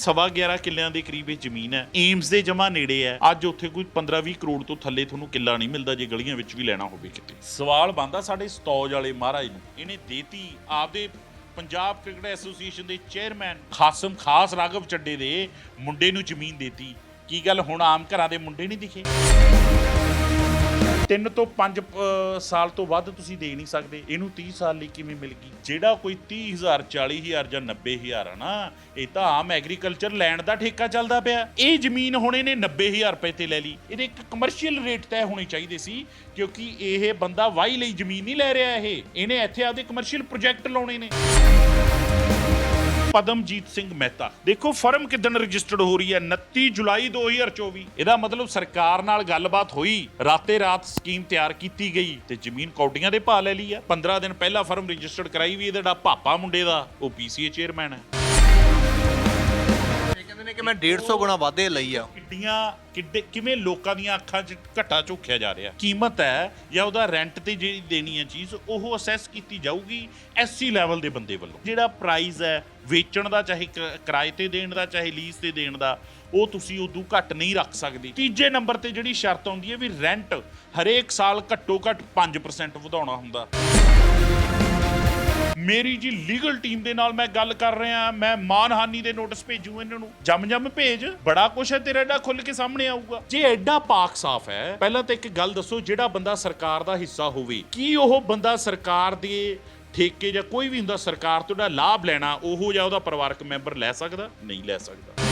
ਸਵਾ 11 ਕਿੱਲਿਆਂ ਦੇ ਕਰੀਬ ਇਹ ਜ਼ਮੀਨ ਹੈ। ਏਮਸ ਦੇ ਜਮਾ ਨੇੜੇ ਹੈ। ਅੱਜ ਉੱਥੇ ਕੋਈ 15-20 ਕਰੋੜ ਤੋਂ ਥੱਲੇ ਤੁਹਾਨੂੰ ਕਿੱਲਾ ਨਹੀਂ ਮਿਲਦਾ, ਜੇ ਗਲੀਆਂ ਵਿੱਚ ਵੀ ਲੈਣਾ ਹੋਵੇ ਕਿਤੇ। ਸਵਾਲ ਬੰਦਾ ਸਾਡੇ ਸਤੌਜ ਵਾਲੇ ਮਹਾਰਾਜ ਨੂੰ। ਇਹਨੇ ਦੇਤੀ ਆਪਦੇ ਪੰਜਾਬ ਕ੍ਰਿਕਟ ਐਸੋਸੀਏਸ਼ਨ ਦੇ ਚੇਅਰਮੈਨ ਖਾਸਮ ਖਾਸ ਰਾਘਵ ਚੱਡੇ ਦੇ ਮੁੰਡੇ ਨੂੰ ਜ਼ਮੀਨ ਦੇਤੀ। ਕੀ ਗੱਲ ਹੁਣ ਆਮ ਘਰਾਂ ਦੇ ਮੁੰਡੇ ਨਹੀਂ ਦਿਖੇ? ਤਿੰਨ ਤੋਂ 5 ਸਾਲ ਤੋਂ ਵੱਧ ਤੁਸੀਂ ਦੇ ਨਹੀਂ ਸਕਦੇ। ਇਹਨੂੰ 30 ਸਾਲ ਲਈ ਕਿਵੇਂ ਮਿਲ ਗਈ? ਜਿਹੜਾ ਕੋਈ 30000 40000 ਜਾਂ 90000 ਆ ਨਾ, ਇਹ ਤਾਂ ਆਮ ਐਗਰੀਕਲਚਰ ਲੈਂਡ ਦਾ ਠੇਕਾ ਚੱਲਦਾ ਪਿਆ। ਇਹ ਜ਼ਮੀਨ ਹੁਣ ਇਹਨੇ 90000 ਰੁਪਏ ਤੇ ਲੈ ਲਈ। ਇਹਦੇ ਇੱਕ ਕਮਰਸ਼ੀਅਲ ਰੇਟ ਤੈਅ ਹੋਣੇ ਚਾਹੀਦੇ ਸੀ, ਕਿਉਂਕਿ ਇਹ ਬੰਦਾ ਵਾਹੀ ਲਈ ਜ਼ਮੀਨ ਨਹੀਂ ਲੈ ਰਿਹਾ ਇਹ। ਇਹਨੇ ਇੱਥੇ ਆਪਦੇ ਕਮਰਸ਼ੀਅਲ ਪ੍ਰੋਜੈਕਟ ਲਾਉਣੇ ਨੇ। ਪਦਮਜੀਤ ਸਿੰਘ ਮਹਿਤਾ। ਦੇਖੋ, ਫਰਮ ਕਿਦਣ ਰਜਿਸਟਰਡ ਹੋ ਰਹੀ ਹੈ? 29 ਜੁਲਾਈ 2024 ਇਹਦਾ ਮਤਲਬ ਸਰਕਾਰ ਨਾਲ ਗੱਲਬਾਤ ਹੋਈ। ਰਾਤੇ ਰਾਤ ਸਕੀਮ ਤਿਆਰ ਕੀਤੀ ਗਈ ਤੇ ਜ਼ਮੀਨ ਕੌਡੀਆਂ ਦੇ ਭਾਅ ਲੈ ਲਈ ਹੈ 15 ਦਿਨ ਪਹਿਲਾਂ ਫਰਮ ਰਜਿਸਟਰਡ ਕਰਾਈ ਵੀ ਇਹਦਾ ਭਾਪਾ ਮੁੰਡੇ ਦਾ। ਉਹ ਪੀਸੀਏ ਚੇਅਰਮੈਨ ਹੈ। ਕਹਿੰਦੇ ਨੇ ਕਿ ਮੈਂ 150 ਗੁਣਾ ਵਾਧੇ ਲਈ ਆ। ਕਿੱਡੀਆਂ, ਕਿੱਡੇ, ਕਿਵੇਂ ਲੋਕਾਂ ਦੀਆਂ ਅੱਖਾਂ 'ਚ ਘਟਾ ਝੋਕਿਆ ਜਾ ਰਿਹਾ? ਕੀਮਤ ਹੈ ਜਾਂ ਉਹਦਾ ਰੈਂਟ ਤੇ ਜਿਹੜੀ ਦੇਣੀ ਹੈ ਚੀਜ਼, ਉਹ ਅਸੈਸ ਕੀਤੀ ਜਾਊਗੀ ਐਸਸੀ ਲੈਵਲ ਦੇ ਬੰਦੇ ਵੱਲੋਂ। ਜਿਹੜਾ ਪ੍ਰਾਈਸ ਹੈ, ਵੇਚਣ ਦਾ ਚਾਹੇ ਕਿਰਾਏ ਤੇ ਦੇਣ ਦਾ, ਚਾਹੇ ਲੀਜ਼ ਤੇ ਦੇਣ ਦਾ, ਉਹ ਤੁਸੀਂ ਉਦੋਂ ਘੱਟ ਨਹੀਂ ਰੱਖ ਸਕਦੇ। ਤੀਜੇ ਨੰਬਰ ਤੇ ਜਿਹੜੀ ਸ਼ਰਤ ਆਉਂਦੀ ਹੈ ਵੀ ਰੈਂਟ ਹਰੇਕ ਸਾਲ ਘੱਟੋ ਘੱਟ 5% ਵਧਾਉਣਾ ਹੁੰਦਾ। ਮੇਰੀ ਜੀ ਲੀਗਲ ਟੀਮ ਦੇ ਨਾਲ ਮੈਂ ਗੱਲ ਕਰ ਰਿਹਾ, ਮੈਂ ਮਾਨਹਾਨੀ ਦੇ ਨੋਟਿਸ ਭੇਜੂ ਇਹਨਾਂ ਨੂੰ। ਜਮ ਜੰਮ ਭੇਜ, ਬੜਾ ਕੁਛ ਹੈ, ਤੇਰਾ ਐਡਾ ਖੁੱਲ ਕੇ ਸਾਹਮਣੇ ਆਊਗਾ। ਜੇ ਐਡਾ ਪਾਕ ਸਾਫ਼ ਹੈ, ਪਹਿਲਾਂ ਤਾਂ ਇੱਕ ਗੱਲ ਦੱਸੋ, ਜਿਹੜਾ ਬੰਦਾ ਸਰਕਾਰ ਦਾ ਹਿੱਸਾ ਹੋਵੇ, ਕੀ ਉਹ ਬੰਦਾ ਸਰਕਾਰ ਦੇ ਠੇਕੇ ਜਾਂ ਕੋਈ ਵੀ ਹੁੰਦਾ ਸਰਕਾਰ ਤੋਂ ਜਿਹੜਾ ਲਾਭ ਲੈਣਾ, ਉਹ ਜਾਂ ਉਹਦਾ ਪਰਿਵਾਰਕ ਮੈਂਬਰ ਲੈ ਸਕਦਾ? ਨਹੀਂ ਲੈ ਸਕਦਾ।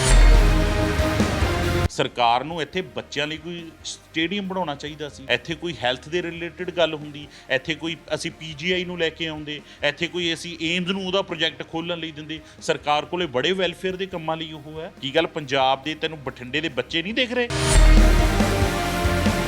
ਸਰਕਾਰ ਨੂੰ ਇੱਥੇ ਬੱਚਿਆਂ ਲਈ ਕੋਈ ਸਟੇਡੀਅਮ ਬਣਾਉਣਾ ਚਾਹੀਦਾ ਸੀ। ਇੱਥੇ ਕੋਈ ਹੈਲਥ ਦੇ ਰਿਲੇਟਡ ਗੱਲ ਹੁੰਦੀ, ਇੱਥੇ ਕੋਈ ਅਸੀਂ ਪੀਜੀਆਈ ਨੂੰ ਲੈ ਕੇ ਆਉਂਦੇ, ਇੱਥੇ ਕੋਈ ਅਸੀਂ ਏਮਜ਼ ਨੂੰ ਉਹਦਾ ਪ੍ਰੋਜੈਕਟ ਖੋਲਣ ਲਈ ਦਿੰਦੇ। ਸਰਕਾਰ ਕੋਲੇ ਬੜੇ ਵੈਲਫੇਅਰ ਦੇ ਕੰਮਾਂ ਲਈ ਉਹ ਹੈ। ਕੀ ਗੱਲ, ਪੰਜਾਬ ਦੇ ਤੈਨੂੰ ਬਠਿੰਡੇ ਦੇ ਬੱਚੇ ਨਹੀਂ ਦੇਖ ਰਹੇ?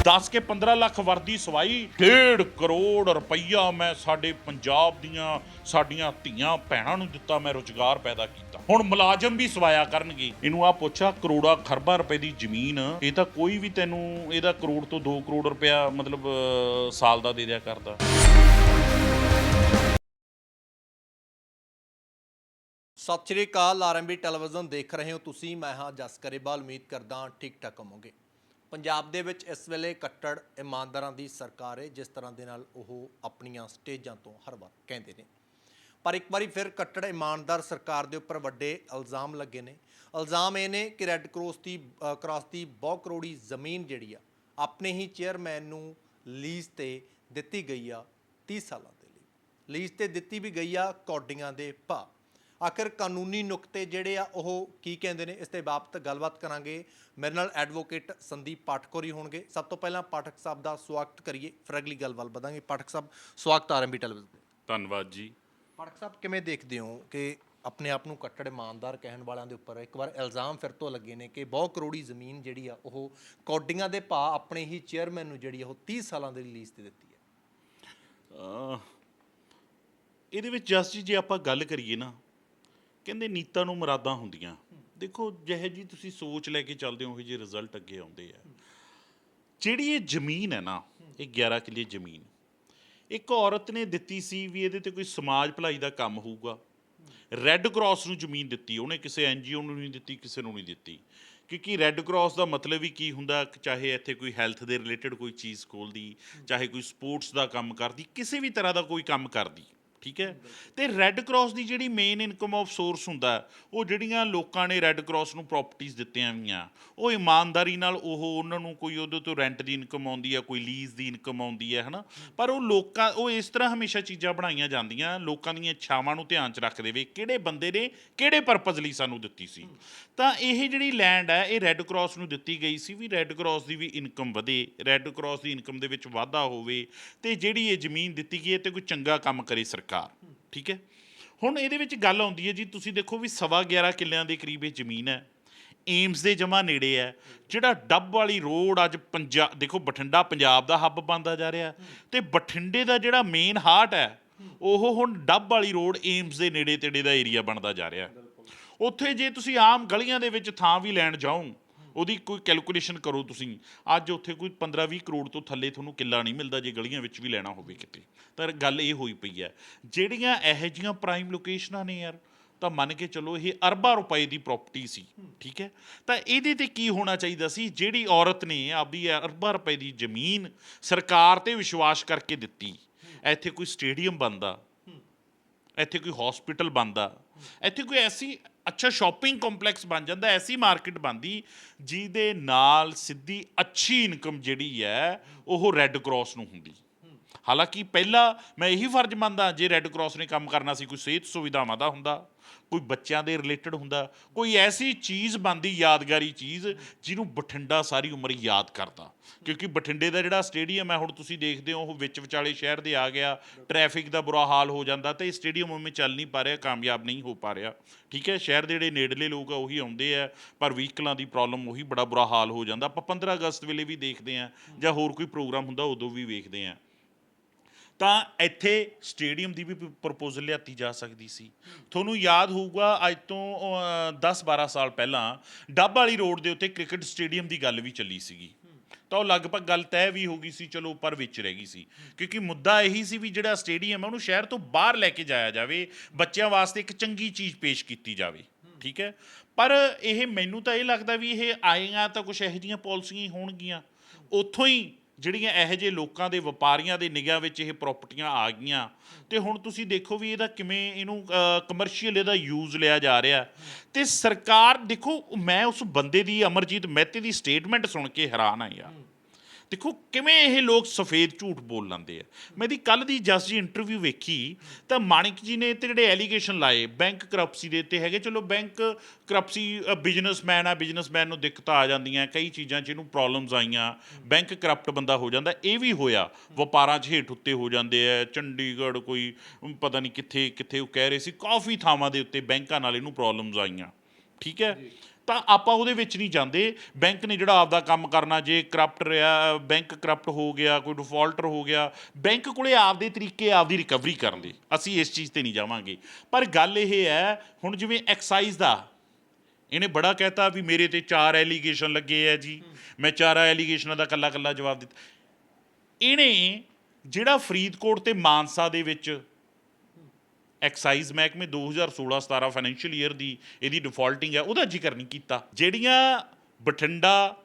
10 ਕੇ 15 ਲੱਖ ਵਰਦੀ ਸਵਾਈ 1.5 ਕਰੋੜ ਰੁਪਈਆ ਮੈਂ ਸਾਡੇ ਪੰਜਾਬ ਦੀਆਂ ਸਾਡੀਆਂ ਧੀਆਂ ਭੈਣਾਂ ਨੂੰ ਦਿੱਤਾ, ਮੈਂ ਰੁਜ਼ਗਾਰ ਪੈਦਾ ਕੀਤਾ। ਹੁਣ ਮੁਲਾਜ਼ਮ ਵੀ ਸਵਾਇਆ ਕਰਨਗੇ। ਇਹਨੂੰ ਆ ਪੁੱਛਾ, ਕਰੋੜਾ ਖਰਬਾਂ ਰੁਪਏ ਦੀ ਜ਼ਮੀਨ, ਇਹ ਤਾਂ ਕੋਈ ਵੀ ਤੈਨੂੰ ਇਹਦਾ ਕਰੋੜ ਤੋਂ 2 ਕਰੋੜ ਰੁਪਇਆ ਮਤਲਬ ਸਾਲ ਦਾ ਦੇ ਦਿਆ ਕਰਦਾ। ਸਤਿ ਸ਼੍ਰੀ ਅਕਾਲ ਆਰਐਮਬੀ ਟੈਲੀਵਿਜ਼ਨ ਦੇਖ ਰਹੇ ਹੋ ਤੁਸੀਂ। ਮੈਂ ਹਾਂ ਜਸ ਕਰੇਵਾਲ ਉਮੀਦ ਕਰਦਾ ਠੀਕ ਠਾਕ ਹੋਵੋਗੇ। ਪੰਜਾਬ ਦੇ ਵਿੱਚ ਇਸ ਵੇਲੇ ਕੱਟੜ ਇਮਾਨਦਾਰਾਂ ਦੀ ਸਰਕਾਰ ਹੈ ਜਿਸ ਤਰ੍ਹਾਂ ਦੇ ਨਾਲ ਉਹ ਆਪਣੀਆਂ ਸਟੇਜਾਂ ਤੋਂ ਹਰ ਵਾਰ ਕਹਿੰਦੇ ਨੇ। ਪਰ ਇੱਕ ਵਾਰੀ ਫਿਰ ਕੱਟੜ ਇਮਾਨਦਾਰ ਸਰਕਾਰ ਦੇ ਉੱਪਰ ਵੱਡੇ ਇਲਜ਼ਾਮ ਲੱਗੇ ਨੇ। ਇਲਜ਼ਾਮ ਇਹ ਨੇ ਕਿ ਰੈੱਡ ਕ੍ਰੋਸ ਦੀ ਅ, ਕ੍ਰਾਸ ਦੀ ਬਹੁ ਕਰੋੜੀ ਜ਼ਮੀਨ ਜਿਹੜੀ ਆ ਆਪਣੇ ਹੀ ਚੇਅਰਮੈਨ ਨੂੰ ਲੀਜ਼ ਤੇ ਦਿੱਤੀ ਗਈ ਆ 30 ਸਾਲਾਂ ਦੇ ਲਈ। ਲੀਜ਼ ਤੇ ਦਿੱਤੀ ਵੀ ਗਈ ਆ ਕੌਡੀਆਂ ਦੇ ਭਾਅ। ਆਖਿਰ ਕਾਨੂੰਨੀ ਨੁਕਤੇ ਜਿਹੜੇ ਆ ਉਹ ਕੀ ਕਹਿੰਦੇ ਨੇ ਇਸ ਦੇ ਬਾਬਤ ਗੱਲਬਾਤ ਕਰਾਂਗੇ। ਮੇਰੇ ਨਾਲ ਐਡਵੋਕੇਟ ਸੰਦੀਪ ਪਾਠਕੋਰੀ ਹੋਣਗੇ। ਸਭ ਤੋਂ ਪਹਿਲਾਂ ਪਾਠਕ ਸਾਹਿਬ ਦਾ ਸਵਾਗਤ ਕਰੀਏ। ਫਿਰ ਅਗਲੀ ਗੱਲ ਵੱਲ ਵਧਾਂਗੇ। ਪਾਠਕ ਸਾਹਿਬ ਸਵਾਗਤ ਆਰਐਮਬੀ ਟੈਲੀਵਿਜ਼ਨ ਤੇ। ਧੰਨਵਾਦ ਜੀ। ਪਾਠਕ ਸਾਹਿਬ ਕਿਵੇਂ ਦੇਖਦੇ ਹੋ ਕਿ ਆਪਣੇ ਆਪ ਨੂੰ ਕੱਟੜ ਇਮਾਨਦਾਰ ਕਹਿਣ ਵਾਲਿਆਂ ਦੇ ਉੱਪਰ ਇੱਕ ਵਾਰ ਇਲਜ਼ਾਮ ਫਿਰ ਤੋਂ ਲੱਗੇ ਨੇ ਕਿ ਬਹੁਤ ਕਰੋੜੀ ਜ਼ਮੀਨ ਜਿਹੜੀ ਆ ਉਹ ਕੌਡੀਆਂ ਦੇ ਭਾਅ ਆਪਣੇ ਹੀ ਚੇਅਰਮੈਨ ਨੂੰ ਜਿਹੜੀ ਉਹ 30 ਸਾਲਾਂ ਦੇ ਲੀਜ਼ ਤੇ ਦਿੱਤੀ ਹੈ? ਇਹਦੇ ਵਿੱਚ ਜਸ ਜੀ ਜੇ ਆਪਾਂ ਗੱਲ ਕਰੀਏ ਨਾ ਕਹਿੰਦੇ ਨੀਤਾਂ ਨੂੰ ਮੁਰਾਦਾਂ ਹੁੰਦੀਆਂ। ਦੇਖੋ, ਜਿਹੇ ਜੀ ਤੁਸੀਂ ਸੋਚ ਲੈ ਕੇ ਚੱਲਦੇ ਹੋ, ਉਹ ਜੇ ਰਿਜ਼ਲਟ ਅੱਗੇ ਆਉਂਦੇ ਆ। ਜਿਹੜੀ ਇਹ ਜ਼ਮੀਨ ਹੈ ਨਾ, ਇਹ 11 ਕਿੱਲੇ ਜ਼ਮੀਨ। ਇੱਕ ਔਰਤ ਨੇ ਦਿੱਤੀ ਸੀ ਵੀ ਇਹਦੇ ਤੇ ਕੋਈ ਸਮਾਜ ਭਲਾਈ ਦਾ ਕੰਮ ਹੋਊਗਾ। ਰੈੱਡ ਕਰਾਸ ਨੂੰ ਜ਼ਮੀਨ ਦਿੱਤੀ, ਉਹਨੇ ਕਿਸੇ ਐਨਜੀਓ ਨੂੰ ਨਹੀਂ ਦਿੱਤੀ, ਕਿਸੇ ਨੂੰ ਨਹੀਂ ਦਿੱਤੀ। ਕਿਉਂਕਿ ਰੈੱਡ ਕਰਾਸ ਦਾ ਮਤਲਬ ਹੀ ਕੀ ਹੁੰਦਾ, ਚਾਹੇ ਇੱਥੇ ਕੋਈ ਹੈਲਥ ਦੇ ਰਿਲੇਟਡ ਕੋਈ ਚੀਜ਼ ਖੋਲਦੀ, ਚਾਹੇ ਕੋਈ ਸਪੋਰਟਸ ਦਾ ਕੰਮ ਕਰਦੀ, ਕਿਸੇ ਵੀ ਤਰ੍ਹਾਂ ਦਾ ਕੋਈ ਕੰਮ ਕਰਦੀ। ਠੀਕ ਹੈ? ਤੇ ਰੈੱਡ ਕਰਾਸ ਦੀ ਜਿਹੜੀ ਮੇਨ ਇਨਕਮ ਆਫ ਸੋਰਸ ਹੁੰਦਾ, ਉਹ ਜਿਹੜੀਆਂ ਲੋਕਾਂ ਨੇ ਰੈੱਡ ਕਰਾਸ ਨੂੰ ਪ੍ਰਾਪਰਟੀਆਂ ਦਿੱਤੀਆਂ ਹੋਈਆਂ, ਉਹ ਇਮਾਨਦਾਰੀ ਨਾਲ ਉਹ ਉਹਨਾਂ ਨੂੰ ਕੋਈ ਉਹਦੇ ਤੋਂ ਰੈਂਟ ਦੀ ਇਨਕਮ ਆਉਂਦੀ ਹੈ ਕੋਈ ਲੀਜ਼ ਦੀ ਇਨਕਮ ਆਉਂਦੀ ਹੈ ਹਨਾ? ਪਰ ਉਹ ਲੋਕਾਂ, ਉਹ ਇਸ ਤਰ੍ਹਾਂ ਹਮੇਸ਼ਾ ਚੀਜ਼ਾਂ ਬਣਾਈਆਂ ਜਾਂਦੀਆਂ, ਲੋਕਾਂ ਦੀਆਂ ਇੱਛਾਵਾਂ ਨੂੰ ਧਿਆਨ 'ਚ ਰੱਖਦੇ ਵੇ, ਕਿਹੜੇ ਬੰਦੇ ਨੇ ਕਿਹੜੇ ਪਰਪਸ ਲਈ ਸਾਨੂੰ ਦਿੱਤੀ ਸੀ? ਤਾਂ ਇਹ ਜਿਹੜੀ ਲੈਂਡ ਹੈ ਇਹ ਰੈੱਡ ਕਰਾਸ ਨੂੰ ਦਿੱਤੀ ਗਈ ਸੀ ਵੀ ਰੈੱਡ ਕਰਾਸ ਦੀ ਵੀ ਇਨਕਮ ਵਧੇ ਰੈੱਡ ਕਰਾਸ ਦੀ ਇਨਕਮ ਦੇ ਵਿੱਚ ਵਾਧਾ ਹੋਵੇ, ਤੇ ਜਿਹੜੀ ਇਹ ਜ਼ਮੀਨ ਦਿੱਤੀ ਗਈ ਹੈ, ਤੇ ਕੋਈ ਚੰਗਾ ਕੰਮ ਕਰੇ ਸਰਕਾਰ ਸਰਕਾਰ, ਠੀਕ ਹੈ? ਹੁਣ ਇਹਦੇ ਵਿੱਚ ਗੱਲ ਆਉਂਦੀ ਹੈ ਜੀ, ਤੁਸੀਂ ਦੇਖੋ ਵੀ ਸਵਾ 11 ਕਿੱਲਿਆਂ ਦੇ ਕਰੀਬ ਇਹ ਜ਼ਮੀਨ ਹੈ। ਏਮਸ ਦੇ ਜਮਾ ਨੇੜੇ ਹੈ। ਜਿਹੜਾ ਡੱਬ ਵਾਲੀ ਰੋਡ ਅੱਜ ਪੰਜਾਬ ਦੇਖੋ ਬਠਿੰਡਾ, ਪੰਜਾਬ ਦਾ ਹੱਬ ਬਣਦਾ ਜਾ ਰਿਹਾ ਤੇ ਬਠਿੰਡੇ ਦਾ ਜਿਹੜਾ ਮੇਨ ਹਾਰਟ ਹੈ, ਉਹ ਹੁਣ ਡੱਬ ਵਾਲੀ ਰੋਡ ਏਮਸ ਦੇ ਨੇੜੇ ਤੇੜੇ ਦਾ ਏਰੀਆ ਬਣਦਾ ਜਾ ਰਿਹਾ ਉੱਥੇ ਜੇ ਤੁਸੀਂ ਆਮ ਗਲੀਆਂ ਦੇ ਵਿੱਚ ਥਾਂ ਵੀ ਲੈਣ ਜਾਓ ਉਹਦੀ ਕੋਈ ਕੈਲਕੂਲੇਸ਼ਨ ਕਰੋ ਤੁਸੀਂ। ਅੱਜ ਉੱਥੇ ਕੋਈ 15-20 ਕਰੋੜ ਤੋਂ ਥੱਲੇ ਤੁਹਾਨੂੰ ਕਿੱਲਾ ਨਹੀਂ ਮਿਲਦਾ ਜੇ ਗਲੀਆਂ ਵਿੱਚ ਵੀ ਲੈਣਾ ਹੋਵੇ ਕਿਤੇ। ਤਾਂ ਗੱਲ ਇਹ ਹੋਈ ਪਈ ਹੈ, ਜਿਹੜੀਆਂ ਇਹੋ ਜਿਹੀਆਂ ਪ੍ਰਾਈਮ ਲੋਕੇਸ਼ਨਾਂ ਨੇ ਯਾਰ, ਤਾਂ ਮੰਨ ਕੇ ਚਲੋ ਇਹ ਅਰਬਾਂ ਰੁਪਏ ਦੀ ਪ੍ਰਾਪਰਟੀ ਸੀ, ਠੀਕ ਹੈ? ਤਾਂ ਇਹਦੇ ਤੇ ਕੀ ਹੋਣਾ ਚਾਹੀਦਾ ਸੀ? ਜਿਹੜੀ ਔਰਤ ਨੇ ਆਪਦੀ ਅਰਬਾਂ ਰੁਪਏ ਦੀ ਜ਼ਮੀਨ ਸਰਕਾਰ ਤੇ ਵਿਸ਼ਵਾਸ ਕਰਕੇ ਦਿੱਤੀ, ਇੱਥੇ ਕੋਈ ਸਟੇਡੀਅਮ ਬਣਦਾ ਇੱਥੇ ਕੋਈ ਹਸਪੀਟਲ ਬਣਦਾ। ਇੱਥੇ ਕੋਈ ਐਸੀ, ਅੱਛਾ ਸ਼ਾਪਿੰਗ ਕੰਪਲੈਕਸ ਬਣ ਜਾਂਦਾ, ਐਸੀ ਮਾਰਕੀਟ ਬਣਦੀ, ਜਿਹਦੇ ਨਾਲ ਸਿੱਧੀ ਅੱਛੀ ਇਨਕਮ ਜਿਹੜੀ ਹੈ, ਉਹ ਰੈੱਡ ਕਰਾਸ ਨੂੰ ਹੁੰਦੀ। ਹਾਲਾਂਕਿ ਪਹਿਲਾਂ ਮੈਂ ਇਹੀ ਫਰਜ਼ ਮੰਨਦਾ, ਜੇ ਰੈੱਡ ਕਰਾਸ ਨੇ ਕੰਮ ਕਰਨਾ ਸੀ, ਕੋਈ ਸਿਹਤ ਸੁਵਿਧਾਵਾਂ ਦਾ ਹੁੰਦਾ ਕੋਈ ਬੱਚਿਆਂ ਦੇ ਰਿਲੇਟਡ ਹੁੰਦਾ, ਕੋਈ ਐਸੀ ਚੀਜ਼ ਬਣਦੀ ਯਾਦਗਾਰੀ ਚੀਜ਼ ਜਿਹਨੂੰ ਬਠਿੰਡਾ ਸਾਰੀ ਉਮਰ ਯਾਦ ਕਰਦਾ। ਕਿਉਂਕਿ ਬਠਿੰਡੇ ਦਾ ਜਿਹੜਾ ਸਟੇਡੀਅਮ ਹੈ, ਹੁਣ ਤੁਸੀਂ ਦੇਖਦੇ ਹੋ, ਉਹ ਵਿੱਚ ਵਿਚਾਲੇ ਸ਼ਹਿਰ ਦੇ ਆ ਗਿਆ ਟ੍ਰੈਫਿਕ ਦਾ ਬੁਰਾ ਹਾਲ ਹੋ ਜਾਂਦਾ ਤੇ ਇਹ ਸਟੇਡੀਅਮ ਉਵੇਂ ਚੱਲ ਨਹੀਂ ਪਾ ਰਿਹਾ, ਕਾਮਯਾਬ ਨਹੀਂ ਹੋ ਪਾ ਰਿਹਾ। ਠੀਕ ਹੈ, ਸ਼ਹਿਰ ਦੇ ਜਿਹੜੇ ਨੇੜਲੇ ਲੋਕ ਆ, ਉਹੀ ਆਉਂਦੇ ਆ, ਪਰ ਵਹੀਕਲਾਂ ਦੀ ਪ੍ਰੋਬਲਮ ਉਹੀ ਬੜਾ ਬੁਰਾ ਹਾਲ ਹੋ ਜਾਂਦਾ। ਆਪਾਂ 15 ਅਗਸਤ ਵੇਲੇ ਵੀ ਦੇਖਦੇ ਆ ਜਾਂ ਹੋਰ ਕੋਈ ਪ੍ਰੋਗਰਾਮ ਹੁੰਦਾ, ਉਦੋਂ ਵੀ ਵੇਖਦੇ ਆ। ਤਾਂ ਇੱਥੇ ਸਟੇਡੀਅਮ ਦੀ ਵੀ ਪ੍ਰਪੋਜ਼ਲ ਲਿਆਤੀ ਜਾ ਸਕਦੀ ਸੀ। ਤੁਹਾਨੂੰ ਯਾਦ ਹੋਊਗਾ, ਅੱਜ ਤੋਂ 10-12 ਸਾਲ ਪਹਿਲਾਂ ਡੱਬ ਵਾਲੀ ਰੋਡ ਦੇ ਉੱਤੇ ਕ੍ਰਿਕਟ ਸਟੇਡੀਅਮ ਦੀ ਗੱਲ ਵੀ ਚੱਲੀ ਸੀਗੀ। ਤਾਂ ਉਹ ਲਗਭਗ ਗੱਲ ਤੈਅ ਵੀ ਹੋ ਗਈ ਸੀ, ਚਲੋ ਪਰ ਵਿੱਚ ਰਹਿ ਗਈ ਸੀ। ਕਿਉਂਕਿ ਮੁੱਦਾ ਇਹੀ ਸੀ ਵੀ ਜਿਹੜਾ ਸਟੇਡੀਅਮ ਹੈ, ਉਹਨੂੰ ਸ਼ਹਿਰ ਤੋਂ ਬਾਹਰ ਲੈ ਕੇ ਜਾਇਆ ਜਾਵੇ, ਬੱਚਿਆਂ ਵਾਸਤੇ ਇੱਕ ਚੰਗੀ ਚੀਜ਼ ਪੇਸ਼ ਕੀਤੀ ਜਾਵੇ, ਠੀਕ ਹੈ? ਪਰ ਇਹ ਮੈਨੂੰ ਤਾਂ ਇਹ ਲੱਗਦਾ ਵੀ ਇਹ ਆਏਗਾ ਤਾਂ ਕੁਝ ਇਹੋ ਜਿਹੀਆਂ ਪਾਲਿਸੀਆਂ ਹੋਣਗੀਆਂ। ਉੱਥੋਂ ਹੀ ਜਿਹੜੀਆਂ ਇਹੋ ਜਿਹੇ ਲੋਕਾਂ ਦੇ ਵਪਾਰੀਆਂ ਦੇ ਨਿਗਾਹ ਵਿੱਚ ਇਹ ਪ੍ਰਾਪਰਟੀਆਂ ਆ ਗਈਆਂ। ਤੇ ਹੁਣ ਤੁਸੀਂ ਦੇਖੋ ਵੀ ਇਹਦਾ ਕਿਵੇਂ ਇਹਨੂੰ ਕਮਰਸ਼ੀਅਲ ਇਹਦਾ ਯੂਜ਼ ਲਿਆ ਜਾ ਰਿਹਾ। ਤੇ ਸਰਕਾਰ, ਦੇਖੋ, ਮੈਂ ਉਸ ਬੰਦੇ ਦੀ, ਅਮਰਜੀਤ ਮਹਿਤੇ ਦੀ ਸਟੇਟਮੈਂਟ ਸੁਣ ਕੇ ਹੈਰਾਨ ਆ ਯਾਰ। ਦੇਖੋ ਕਿਵੇਂ ਇਹ ਲੋਕ ਸਫੇਦ ਝੂਠ ਬੋਲ ਲੈਂਦੇ ਆ। ਮੈਂ ਦੀ ਕੱਲ ਦੀ ਜਸ ਜੀ ਇੰਟਰਵਿਊ ਵੇਖੀ, ਤਾਂ ਮਾਨਿਕ ਜੀ ਨੇ ਤੇ ਜਿਹੜੇ ਐਲੀਗੇਸ਼ਨ ਲਾਏ ਬੈਂਕ ਕਰਪਸੀ ਦੇ ਉੱਤੇ ਹੈਗੇ, ਚਲੋ ਬੈਂਕ ਕਰਪਸੀ ਬਿਜ਼ਨਸਮੈਨ ਆ ਬਿਜ਼ਨਸਮੈਨ ਨੂੰ ਦਿੱਕਤਾਂ ਆ ਜਾਂਦੀਆਂ, ਕਈ ਚੀਜ਼ਾਂ 'ਚ ਇਹਨੂੰ ਪ੍ਰੋਬਲਮਸ ਆਈਆਂ ਬੈਂਕ ਕਰਪਟ ਬੰਦਾ ਹੋ ਜਾਂਦਾ, ਇਹ ਵੀ ਹੋਇਆ। ਵਪਾਰਾਂ 'ਚ ਹੇਠ ਉੱਤੇ ਹੋ ਜਾਂਦੇ ਆ, ਚੰਡੀਗੜ੍ਹ ਕੋਈ ਪਤਾ ਨਹੀਂ ਕਿੱਥੇ ਕਿੱਥੇ ਉਹ ਕਹਿ ਰਹੇ ਸੀ, ਕਾਫੀ ਥਾਵਾਂ ਦੇ ਉੱਤੇ ਬੈਂਕਾਂ ਨਾਲ ਇਹਨੂੰ ਪ੍ਰੋਬਲਮਸ ਆਈਆਂ। ਠੀਕ ਹੈ? ਤਾਂ ਆਪਾਂ ਉਹਦੇ ਵਿੱਚ ਨਹੀਂ ਜਾਂਦੇ। ਬੈਂਕ ਨੇ ਜਿਹੜਾ ਆਪਦਾ ਕੰਮ ਕਰਨਾ, ਜੇ ਕਰਪਟ ਰਿਹਾ, ਬੈਂਕ ਕਰਪਟ ਹੋ ਗਿਆ, ਕੋਈ ਡਿਫਾਲਟਰ ਹੋ ਗਿਆ, ਬੈਂਕ ਕੋਲੇ ਆਪਦੇ ਤਰੀਕੇ, ਆਪਦੀ ਰਿਕਵਰੀ ਕਰਨ ਦੇ। ਅਸੀਂ ਇਸ ਚੀਜ਼ ਤੇ ਨਹੀਂ ਜਾਵਾਂਗੇ। ਪਰ ਗੱਲ ਇਹ ਹੈ, ਹੁਣ ਜਿਵੇਂ ਐਕਸਾਈਜ਼ ਦਾ, ਇਹਨੇ ਬੜਾ ਕਹਿਤਾ ਵੀ ਮੇਰੇ ਤੇ ਚਾਰ ਐਲੀਗੇਸ਼ਨ ਲੱਗੇ ਆ ਜੀ। ਮੈਂ ਚਾਰਾਂ ਐਲੀਗੇਸ਼ਨਾਂ ਦਾ ਕੱਲਾ ਕੱਲਾ ਜਵਾਬ ਦਿੱਤਾ। ਇਹਨੇ ਜਿਹੜਾ ਫਰੀਦਕੋਟ ਤੇ ਮਾਨਸਾ ਦੇ ਵਿੱਚ ਐਕਸਾਈਜ਼ ਮਹਿਕਮੇ 2016-17 ਫਾਈਨੈਂਸ਼ੀਅਲ ਈਅਰ ਦੀ ਇਹਦੀ ਡਿਫਾਲਟਿੰਗ ਹੈ, ਉਹਦਾ ਜ਼ਿਕਰ ਨਹੀਂ ਕੀਤਾ। ਜਿਹੜੀਆਂ ਬਠਿੰਡਾ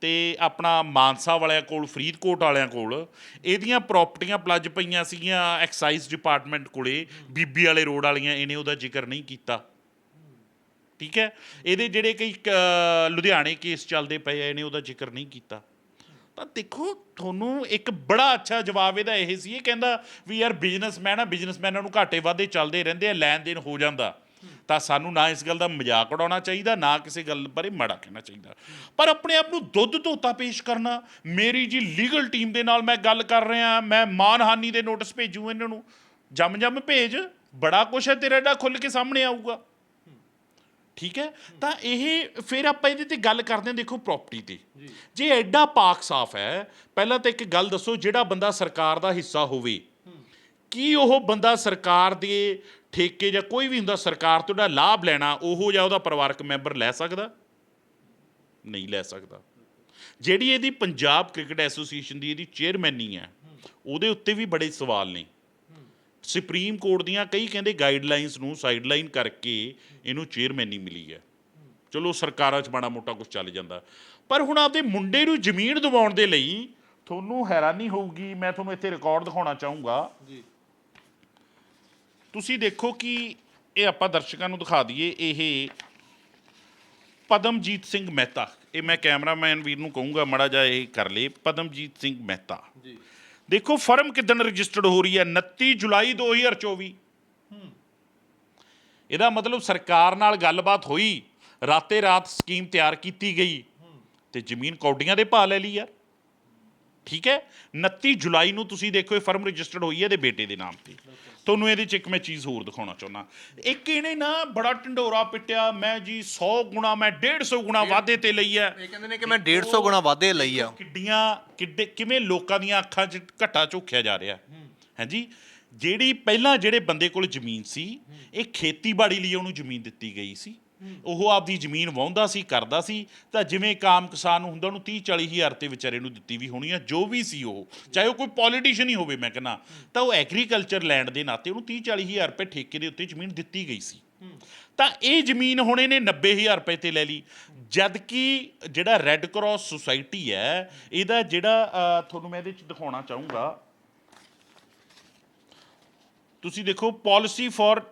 ਤੇ ਆਪਣਾ ਮਾਨਸਾ ਵਾਲਿਆਂ ਕੋਲ, ਫਰੀਦਕੋਟ ਵਾਲਿਆਂ ਕੋਲ, ਇਹਦੀਆਂ ਪ੍ਰਾਪਰਟੀਆਂ ਪਲੱਜ ਪਈਆਂ ਸੀਗੀਆਂ ਐਕਸਾਈਜ਼ ਡਿਪਾਰਟਮੈਂਟ ਕੋਲੇ, ਬੀਬੀ ਵਾਲੇ ਰੋਡ ਵਾਲੀਆਂ, ਇਹਨੇ ਉਹਦਾ ਜ਼ਿਕਰ ਨਹੀਂ ਕੀਤਾ। ਠੀਕ ਹੈ? ਇਹਦੇ ਜਿਹੜੇ ਕਈ ਕ- ਲੁਧਿਆਣੇ ਕੇਸ ਚੱਲਦੇ ਪਏ ਆ, ਇਹਨੇ ਉਹਦਾ ਜ਼ਿਕਰ ਨਹੀਂ ਕੀਤਾ। ਤਾਂ ਦੇਖੋ, ਤੁਹਾਨੂੰ ਇੱਕ ਬੜਾ ਅੱਛਾ ਜਵਾਬ ਇਹਦਾ ਇਹ ਸੀ, ਇਹ ਕਹਿੰਦਾ ਵੀ ਯਾਰ ਬਿਜ਼ਨਸਮੈਨ ਆ ਬਿਜ਼ਨਸਮੈਨਾਂ ਨੂੰ ਘਾਟੇ ਵਾਧੇ ਚੱਲਦੇ ਰਹਿੰਦੇ ਆ ਲੈਣ ਦੇਣ ਹੋ ਜਾਂਦਾ। ਤਾਂ ਸਾਨੂੰ ਨਾ ਇਸ ਗੱਲ ਦਾ ਮਜ਼ਾਕ ਉਡਾਉਣਾ ਚਾਹੀਦਾ, ਨਾ ਕਿਸੇ ਗੱਲ ਬਾਰੇ ਮਾੜਾ ਕਹਿਣਾ ਚਾਹੀਦਾ। ਪਰ ਆਪਣੇ ਆਪ ਨੂੰ ਦੁੱਧ ਧੋਤਾ ਪੇਸ਼ ਕਰਨਾ, ਮੇਰੀ ਜੀ ਲੀਗਲ ਟੀਮ ਦੇ ਨਾਲ ਮੈਂ ਗੱਲ ਕਰ ਰਿਹਾ, ਮੈਂ ਮਾਨਹਾਨੀ ਦੇ ਨੋਟਿਸ ਭੇਜੂ ਇਹਨਾਂ ਨੂੰ। ਜੰਮ ਜੰਮ ਭੇਜ, ਬੜਾ ਕੁਛ ਹੈ ਤੇਰਾ ਜਿਹੜਾ ਖੁੱਲ ਕੇ ਸਾਹਮਣੇ ਆਊਗਾ। ਠੀਕ ਹੈ? ਤਾਂ ਇਹ ਫਿਰ ਆਪਾਂ ਇਹਦੇ ਤੇ ਗੱਲ ਕਰਦੇ ਹਾਂ ਦੇਖੋ ਪ੍ਰਾਪਰਟੀ ਤੇ। ਜੇ। ਐਡਾ ਪਾਕ ਸਾਫ਼ ਹੈ ਪਹਿਲਾਂ ਤਾਂ ਇੱਕ ਗੱਲ ਦੱਸੋ ਜਿਹੜਾ ਬੰਦਾ ਸਰਕਾਰ ਦਾ ਹਿੱਸਾ ਹੋਵੇ ਕੀ ਉਹ ਬੰਦਾ ਸਰਕਾਰ ਦੇ ਠੇਕੇ ਜਾਂ ਕੋਈ ਵੀ ਹੁੰਦਾ ਸਰਕਾਰ ਤੋਂ ਜਿਹੜਾ ਲਾਭ ਲੈਣਾ ਉਹ ਜਾਂ ਉਹਦਾ ਪਰਿਵਾਰਕ ਮੈਂਬਰ ਲੈ ਸਕਦਾ? ਨਹੀਂ ਲੈ ਸਕਦਾ। ਜਿਹੜੀ ਇਹਦੀ ਪੰਜਾਬ ਕ੍ਰਿਕਟ ਐਸੋਸੀਏਸ਼ਨ ਦੀ ਇਹਦੀ ਚੇਅਰਮੈਨੀ ਹੈ। ਉਹਦੇ ਉੱਤੇ ਵੀ ਬੜੇ ਸਵਾਲ ਨੇ। ਸੁਪਰੀਮ ਕੋਰਟ ਦੀਆਂ ਕਈ ਕਹਿੰਦੇ ਗਾਈਡਲਾਈਨਸ ਨੂੰ ਸਾਈਡਲਾਈਨ ਕਰਕੇ ਇਹਨੂੰ ਚੇਅਰਮੈਨੀ ਮਿਲੀ ਹੈ। ਚਲੋ ਸਰਕਾਰਾਂ 'ਚ ਮਾੜਾ ਮੋਟਾ ਕੁਝ ਚੱਲ ਜਾਂਦਾ। ਪਰ ਹੁਣ ਆਪਦੇ ਮੁੰਡੇ ਨੂੰ ਜ਼ਮੀਨ ਦਿਵਾਉਣ ਦੇ ਲਈ ਤੁਹਾਨੂੰ ਹੈਰਾਨੀ ਹੋਊਗੀ ਮੈਂ ਤੁਹਾਨੂੰ ਇੱਥੇ ਰਿਕਾਰਡ ਦਿਖਾਉਣਾ ਚਾਹੂੰਗਾ। ਜੀ। ਤੁਸੀਂ ਦੇਖੋ ਕਿ ਇਹ ਆਪਾਂ ਦਰਸ਼ਕਾਂ ਨੂੰ ਦਿਖਾ ਦਈਏ ਇਹ ਪਦਮਜੀਤ ਸਿੰਘ ਮਹਿਤਾ। ਇਹ ਮੈਂ ਕੈਮਰਾਮੈਨ ਵੀਰ ਨੂੰ ਕਹੂੰਗਾ ਮੜਾ ਜਾ ਇਹ ਕਰ ਲੇ ਪਦਮਜੀਤ ਸਿੰਘ ਮਹਿਤਾ। ਜੀ। ਦੇਖੋ, ਫਰਮ ਕਿਦਣ ਰਜਿਸਟਰਡ ਹੋ ਰਹੀ ਹੈ? 29 ਜੁਲਾਈ 2024 ਇਹਦਾ ਮਤਲਬ ਸਰਕਾਰ ਨਾਲ ਗੱਲਬਾਤ ਹੋਈ, ਰਾਤੇ ਰਾਤ ਸਕੀਮ ਤਿਆਰ ਕੀਤੀ ਗਈ। ਤੇ ਜ਼ਮੀਨ ਕੌਡੀਆਂ ਦੇ ਭਾਅ ਲੈ ਲਈ ਯਾਰ। ਠੀਕ ਹੈ? 29 ਜੁਲਾਈ ਨੂੰ ਤੁਸੀਂ ਦੇਖੋ ਇਹ ਫਰਮ ਰਜਿਸਟਰਡ ਹੋਈ ਹੈ ਇਹਦੇ ਬੇਟੇ ਦੇ ਨਾਮ ਤੇ। ਤੁਹਾਨੂੰ ਇਹਦੇ ਚ ਇੱਕ ਮੈਂ ਚੀਜ਼ ਹੋਰ ਦਿਖਾਉਣਾ ਚਾਹੁੰਦਾ। ਇੱਕ ਇਹਨੇ ਨਾ ਬੜਾ ਢੰਡੋਰਾ ਪਿੱਟਿਆ ਮੈਂ ਜੀ 100 ਗੁਣਾ ਮੈਂ 150 ਗੁਣਾ ਵਾਧੇ ਤੇ ਲਈ ਹੈ। ਇਹ ਕਹਿੰਦੇ ਨੇ ਕਿ ਮੈਂ 150 ਗੁਣਾ ਵਾਧੇ ਲਈ ਆ। ਕਿੱਡੀਆਂ ਕਿੱਡੇ ਕਿਵੇਂ ਲੋਕਾਂ ਦੀਆਂ ਅੱਖਾਂ 'ਚ ਘਟਾ ਝੋਕਿਆ ਜਾ ਰਿਹਾ। ਹਾਂਜੀ ਜਿਹੜੀ ਪਹਿਲਾਂ ਜਿਹੜੇ ਬੰਦੇ ਕੋਲ ਜ਼ਮੀਨ ਸੀ ਇਹ ਖੇਤੀਬਾੜੀ ਲਈ ਉਹਨੂੰ ਜ਼ਮੀਨ ਦਿੱਤੀ ਗਈ ਸੀ। ਉਹ ਆਪਦੀ ਜ਼ਮੀਨ ਵਾਹੁੰਦਾ ਸੀ, ਕਰਦਾ ਸੀ। ਤਾਂ ਜਿਵੇਂ ਕਾਮ ਕਿਸਾਨ ਨੂੰ ਹੁੰਦਾ ਉਹਨੂੰ 30 40 ਹਜ਼ਾਰ ਤੇ ਵਿਚਾਰੇ ਨੂੰ ਦਿੱਤੀ ਵੀ ਹੋਣੀ ਆ, ਜੋ ਵੀ ਸੀ ਉਹ, ਚਾਹੇ ਉਹ ਕੋਈ ਪੋਲੀਟੀਸ਼ੀਅਨ ਹੀ ਹੋਵੇ ਮੈਂ ਕਹਿੰਦਾ। ਤਾਂ ਉਹ ਐਗਰੀਕਲਚਰ ਲੈਂਡ ਦੇ ਨਾਤੇ ਉਹਨੂੰ 30 40 ਹਜ਼ਾਰ ਰੁਪਏ ਠੇਕੇ ਦੇ ਉੱਤੇ ਜ਼ਮੀਨ ਦਿੱਤੀ ਗਈ ਸੀ। ਤਾਂ ਇਹ ਜ਼ਮੀਨ ਹੁਣ ਇਹਨੇ 90000 ਰੁਪਏ ਤੇ ਲੈ ਲਈ। ਜਦ ਕਿ ਜਿਹੜਾ ਰੈੱਡ ਕਰਾਸ ਸੁਸਾਇਟੀ ਹੈ, ਇਹਦਾ ਜਿਹੜਾ ਤੁਹਾਨੂੰ ਮੈਂ ਇਹਦੇ ਚ ਦਿਖਾਉਣਾ ਚਾਹੂੰਗਾ। ਤੁਸੀਂ ਦੇਖੋ policy for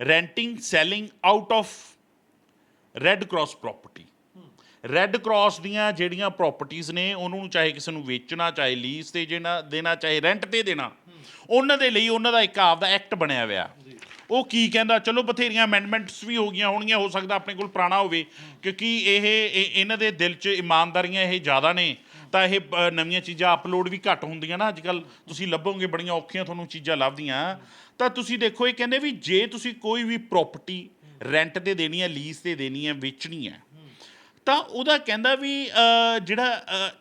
renting selling out of red cross property red cross ਦੀਆਂ ਜਿਹੜੀਆਂ ਪ੍ਰਾਪਰਟੀਆਂ ਨੇ, ਉਹਨਾਂ ਨੂੰ ਚਾਹੇ ਕਿਸੇ ਨੂੰ ਵੇਚਣਾ, ਚਾਹੇ ਲੀਜ਼ ਤੇ ਦੇਣਾ ਦੇਣਾ, ਚਾਹੇ ਰੈਂਟ ਤੇ ਦੇਣਾ, ਉਹਨਾਂ ਦੇ ਲਈ ਉਹਨਾਂ ਦਾ ਇੱਕ ਆਪਦਾ ਐਕਟ ਬਣਿਆ ਹੋਇਆ। ਉਹ ਕੀ ਕਹਿੰਦਾ, ਚਲੋ ਬਥੇਰੀਆਂ ਅਮੈਂਡਮੈਂਟਸ ਵੀ ਹੋ ਗਈਆਂ ਹੋਣਗੀਆਂ, ਹੋ ਸਕਦਾ ਆਪਣੇ ਕੋਲ ਪੁਰਾਣਾ ਹੋਵੇ, ਕਿਉਂਕਿ ਇਹ, ਇਹ- ਇਹਨਾਂ ਦੇ ਦਿਲ 'ਚ ਇਮਾਨਦਾਰੀਆਂ ਇਹ ਜ਼ਿਆਦਾ ਨੇ, ਤਾਂ ਇਹ ਨਵੀਆਂ ਚੀਜ਼ਾਂ ਅਪਲੋਡ ਵੀ ਘੱਟ ਹੁੰਦੀਆਂ ਨਾ ਅੱਜ ਕੱਲ ਤੁਸੀਂ ਲੱਭੋਗੇ, ਬੜੀਆਂ ਔਖੀਆਂ ਤੁਹਾਨੂੰ ਚੀਜ਼ਾਂ ਲੱਭਦੀਆਂ। ਤਾਂ ਤੁਸੀਂ ਦੇਖੋ, ਇਹ ਕਹਿੰਦੇ ਵੀ ਜੇ ਤੁਸੀਂ ਕੋਈ ਵੀ ਪ੍ਰਾਪਰਟੀ ਰੈਂਟ ਤੇ ਦੇਣੀ ਹੈ ਲੀਜ਼ ਤੇ ਦੇਣੀ ਹੈ ਵੇਚਣੀ ਹੈ। ਤਾਂ ਉਹਦਾ ਕਹਿੰਦਾ ਵੀ ਅ, ਜਿਹੜਾ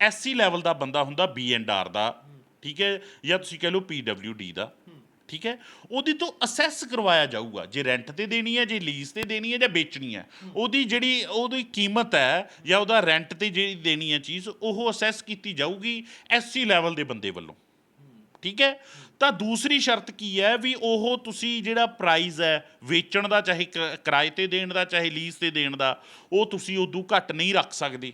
ਐਸਸੀ ਲੈਵਲ ਦਾ ਬੰਦਾ ਹੁੰਦਾ ਬੀ ਐਂਡ ਆਰ ਦਾ ਠੀਕ ਹੈ ਜਾਂ ਤੁਸੀਂ ਕਹ ਲਓ ਡੀ ਦਾ ਠੀਕ ਹੈ ਉਹਦੀ ਤੋਂ ਅਸੈਸ ਕਰਵਾਇਆ ਜਾਊਗਾ। ਜੇ ਰੈਂਟ ਤੇ ਦੇਣੀ ਹੈ ਜੇ ਲੀਜ਼ ਤੇ ਦੇਣੀ ਹੈ ਜਾਂ ਵੇਚਣੀ ਹੈ ਉਹਦੀ ਜਿਹੜੀ ਉਹਦੀ ਕੀਮਤ ਹੈ ਜਾਂ ਉਹਦਾ ਰੈਂਟ ਤੇ ਜਿਹੜੀ ਦੇਣੀ ਹੈ ਚੀਜ਼ ਉਹ ਅਸੈਸ ਕੀਤੀ ਜਾਊਗੀ ਐਸਸੀ ਲੈਵਲ ਦੇ ਬੰਦੇ ਵੱਲੋਂ। ਠੀਕ ਹੈ ਤਾਂ ਦੂਸਰੀ ਸ਼ਰਤ ਕੀ ਹੈ ਵੀ ਉਹ ਤੁਸੀਂ ਜਿਹੜਾ ਪ੍ਰਾਈਜ਼ ਹੈ ਵੇਚਣ ਦਾ, ਚਾਹੇ ਕ- ਕਿਰਾਏ ਤੇ ਦੇਣ ਦਾ, ਚਾਹੇ ਲੀਜ਼ ਤੇ ਦੇਣ ਦਾ, ਉਹ ਤੁਸੀਂ ਉਦੋਂ ਘੱਟ ਨਹੀਂ ਰੱਖ ਸਕਦੇ।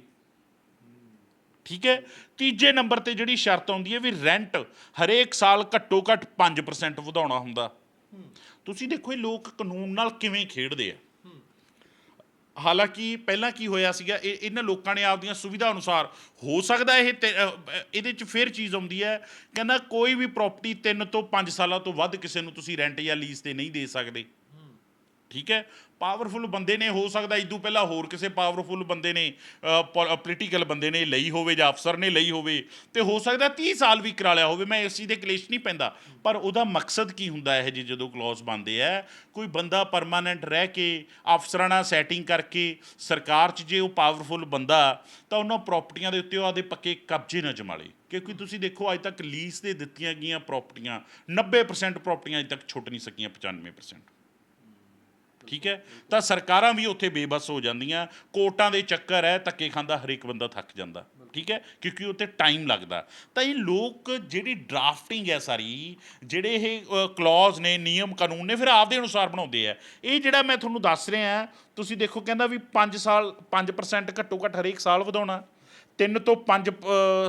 ਠੀਕ ਹੈ? ਤੀਜੇ ਨੰਬਰ ਤੇ ਜਿਹੜੀ ਸ਼ਰਤ ਆਉਂਦੀ ਹੈ ਵੀ ਰੈਂਟ ਹਰੇਕ ਸਾਲ ਘੱਟੋ ਘੱਟ 5% ਵਧਾਉਣਾ ਹੁੰਦਾ। ਤੁਸੀਂ ਦੇਖੋ ਇਹ ਲੋਕ ਕਾਨੂੰਨ ਨਾਲ ਕਿਵੇਂ ਖੇਡਦੇ ਆ। ਹਾਲਾਂਕਿ ਪਹਿਲਾਂ ਕੀ ਹੋਇਆ ਸੀਗਾ ਇਹ ਇਹਨਾਂ ਲੋਕਾਂ ਨੇ ਆਪਦੀਆਂ ਸੁਵਿਧਾ ਅਨੁਸਾਰ ਹੋ ਸਕਦਾ ਇਹ ਤੇ- ਅ, ਇਹਦੇ ਚ ਫਿਰ ਚੀਜ਼ ਆਉਂਦੀ ਹੈ ਕਹਿੰਦਾ ਕੋਈ ਵੀ ਪ੍ਰਾਪਰਟੀ 3 ਤੋਂ 5 ਸਾਲਾਂ ਤੋਂ ਵੱਧ ਕਿਸੇ ਨੂੰ ਤੁਸੀਂ ਰੈਂਟ ਜਾਂ ਲੀਜ਼ ਤੇ ਨਹੀਂ ਦੇ ਸਕਦੇ। ਠੀਕ ਹੈ? ਪਾਵਰਫੁਲ ਬੰਦੇ ਨੇ, ਹੋ ਸਕਦਾ ਇਦੋਂ ਪਹਿਲਾਂ ਹੋਰ ਕਿਸੇ ਪਾਵਰਫੁਲ ਬੰਦੇ ਨੇ ਪੋਲੀਟੀਕਲ ਬੰਦੇ ਨੇ ਲਈ ਹੋਵੇ ਜਾਂ ਅਫਸਰ ਨੇ ਲਈ ਹੋਵੇ, ਤੇ ਹੋ ਸਕਦਾ 30 ਸਾਲ ਵੀ ਕਰਾ ਲਿਆ ਹੋਵੇ, ਮੈਂ ਇਸ ਚੀਜ਼ ਦੇ ਕਲੇਸ਼ ਨਹੀਂ ਪੈਂਦਾ। ਪਰ ਉਹਦਾ ਮਕਸਦ ਕੀ ਹੁੰਦਾ ਹੈ ਜੀ ਜਦੋਂ ਕਲੌਜ਼ ਬੰਦੇ ਹੈ ਕੋਈ ਬੰਦਾ ਪਰਮਾਨੈਂਟ ਰਹਿ ਕੇ, ਅਫਸਰਾਂ ਨਾਲ ਸੈਟਿੰਗ ਕਰਕੇ, ਸਰਕਾਰ 'ਚ ਜੇ ਉਹ ਪਾਵਰਫੁਲ ਬੰਦਾ, ਤਾਂ ਉਹਨਾਂ ਪ੍ਰਾਪਰਟੀਆਂ ਦੇ ਉੱਤੇ ਉਹ ਆਦੇ ਪੱਕੇ ਕਬਜ਼ੇ ਨਾ ਜਮਾ ਲੇ ਕਿਉਂਕਿ ਤੁਸੀਂ ਦੇਖੋ, ਅੱਜ ਤੱਕ ਲੀਜ਼ ਤੇ ਦਿੱਤੀਆਂ ਗਈਆਂ ਪ੍ਰਾਪਰਟੀਆਂ 90% ਪ੍ਰਾਪਰਟੀਆਂ ਅੱਜ ਤੱਕ ਛੁੱਟ ਨਹੀਂ ਸਕੀਆਂ 95% ਠੀਕ ਹੈ? ਤਾਂ ਸਰਕਾਰਾਂ ਵੀ ਉੱਥੇ ਬੇਬਸ ਹੋ ਜਾਂਦੀਆਂ, ਕੋਰਟਾਂ ਦੇ ਚੱਕਰ ਹੈ, ਧੱਕੇ ਖਾਂਦਾ ਹਰੇਕ ਬੰਦਾ ਥੱਕ ਜਾਂਦਾ, ਠੀਕ ਹੈ? ਕਿਉਂਕਿ ਉੱਤੇ ਟਾਈਮ ਲੱਗਦਾ। ਤਾਂ ਇਹ ਲੋਕ ਜਿਹੜੀ ਡਰਾਫਟਿੰਗ ਹੈ ਸਾਰੀ, ਜਿਹੜੇ ਇਹ ਕਲੌਜ਼ ਨੇ, ਨਿਯਮ ਕਾਨੂੰਨ ਨੇ, ਫਿਰ ਆਪਦੇ ਅਨੁਸਾਰ ਬਣਾਉਂਦੇ ਆ। ਇਹ ਜਿਹੜਾ ਮੈਂ ਤੁਹਾਨੂੰ ਦੱਸ ਰਿਹਾ ਤੁਸੀਂ ਦੇਖੋ ਕਹਿੰਦਾ ਵੀ 5 ਸਾਲ 5% ਘੱਟੋ ਘੱਟ ਹਰੇਕ ਸਾਲ ਵਧਾਉਣਾ। 3 ਤੋਂ 5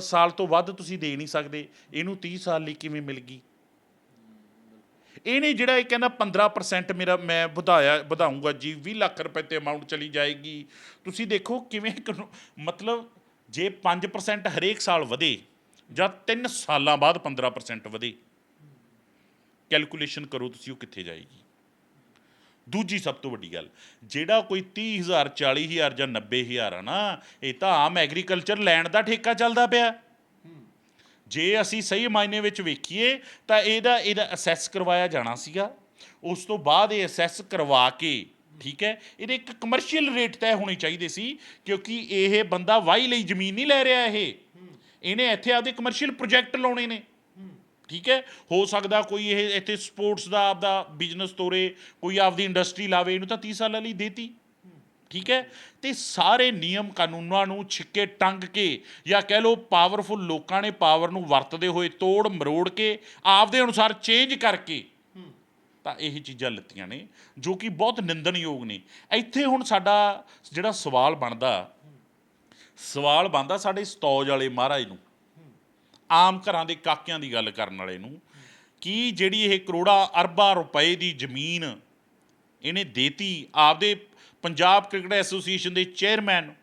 ਸਾਲ ਤੋਂ ਵੱਧ ਤੁਸੀਂ ਦੇ ਨਹੀਂ ਸਕਦੇ। ਇਹਨੂੰ 30 ਸਾਲ ਲਈ ਕਿਵੇਂ ਮਿਲ ਗਈ? ਇਹ ਨਹੀਂ ਜਿਹੜਾ ਇਹ ਕਹਿੰਦਾ 15% ਮੇਰਾ ਮੈਂ ਵਧਾਇਆ ਵਧਾਉਂਗਾ ਜੀ 20 ਲੱਖ ਰੁਪਏ ਤੇ ਅਮਾਉਂਟ ਚਲੀ ਜਾਏਗੀ। ਤੁਸੀਂ ਦੇਖੋ ਕਿਵੇਂ ਕਾਨੂੰ- ਮਤਲਬ ਜੇ 5% ਹਰੇਕ ਸਾਲ ਵਧੇ ਜਾਂ 3 ਸਾਲਾਂ ਬਾਅਦ 15% ਵਧੇ ਕੈਲਕੂਲੇਸ਼ਨ ਕਰੋ ਤੁਸੀਂ ਉਹ ਕਿੱਥੇ ਜਾਏਗੀ। ਦੂਜੀ ਸਭ ਤੋਂ ਵੱਡੀ ਗੱਲ, ਜਿਹੜਾ ਕੋਈ 30000 40000 ਜਾਂ 90000 ਆ ਨਾ, ਇਹ ਤਾਂ ਆਮ ਐਗਰੀਕਲਚਰ ਲੈਂਡ ਦਾ ਠੇਕਾ ਚੱਲਦਾ ਪਿਆ। ਜੇ ਅਸੀਂ ਸਹੀ ਮਾਇਨੇ ਵਿੱਚ ਵੇਖੀਏ, ਤਾਂ ਇਹਦਾ ਇਹਦਾ ਅਸੈਸ ਕਰਵਾਇਆ ਜਾਣਾ ਸੀਗਾ। ਉਸ ਤੋਂ ਬਾਅਦ ਇਹ ਅਸੈਸ ਕਰਵਾ ਕੇ, ਠੀਕ ਹੈ, ਇਹਦੇ ਇੱਕ ਕਮਰਸ਼ੀਅਲ ਰੇਟ ਤੈਅ ਹੋਣੀ ਚਾਹੀਦੀ ਸੀ, ਕਿਉਂਕਿ ਇਹ ਬੰਦਾ ਵਾਹੀ ਲਈ ਜ਼ਮੀਨ ਨਹੀਂ ਲੈ ਰਿਹਾ ਇਹ। ਇਹਨੇ ਇੱਥੇ ਆਪਦੇ ਕਮਰਸ਼ੀਅਲ ਪ੍ਰੋਜੈਕਟ ਲਾਉਣੇ ਨੇ। ਠੀਕ ਹੈ, ਹੋ ਸਕਦਾ ਕੋਈ ਇਹ ਇੱਥੇ ਸਪੋਰਟਸ ਦਾ, ਆਪਦਾ ਬਿਜ਼ਨਸ ਤੋਰੇ, ਕੋਈ ਆਪਦੀ ਇੰਡਸਟਰੀ ਲਾਵੇ, ਇਹਨੂੰ ਤਾਂ 30 ਸਾਲਾਂ ਲਈ ਦੇਤੀ। ਠੀਕ ਹੈ? ਤੇ ਸਾਰੇ ਨਿਯਮ ਕਾਨੂੰਨਾਂ ਨੂੰ ਛਿੱਕੇ ਟੰਗ ਕੇ ਜਾਂ ਕਹਿ ਲਓ ਪਾਵਰਫੁਲ ਲੋਕਾਂ ਨੇ ਪਾਵਰ ਨੂੰ ਵਰਤਦੇ ਹੋਏ ਤੋੜ ਮਰੋੜ ਕੇ ਆਪਦੇ ਅਨੁਸਾਰ ਚੇਂਜ ਕਰਕੇ ਤਾਂ ਇਹ ਚੀਜ਼ਾਂ ਲਿੱਤੀਆਂ ਨੇ, ਜੋ ਕਿ ਬਹੁਤ ਨਿੰਦਣਯੋਗ ਨੇ। ਇੱਥੇ ਹੁਣ ਸਾਡਾ ਜਿਹੜਾ ਸਵਾਲ ਬਣਦਾ ਸਵਾਲ ਬਣਦਾ ਸਾਡੇ ਸਤੌਜ ਵਾਲੇ ਮਹਾਰਾਜ ਨੂੰ, ਆਮ ਘਰਾਂ ਦੇ ਕਾਕਿਆਂ ਦੀ ਗੱਲ ਕਰਨ ਵਾਲੇ ਨੂੰ, ਕਿ ਜਿਹੜੀ ਇਹ ਕਰੋੜਾ ਅਰਬਾਂ ਰੁਪਏ ਦੀ ਜ਼ਮੀਨ ਇਹਨੇ ਦੇਤੀ, ਆਪਦੇ ਪੰਜਾਬ ਕ੍ਰਿਕਟ ਐਸੋਸੀਏਸ਼ਨ ਦੇ ਚੇਅਰਮੈਨ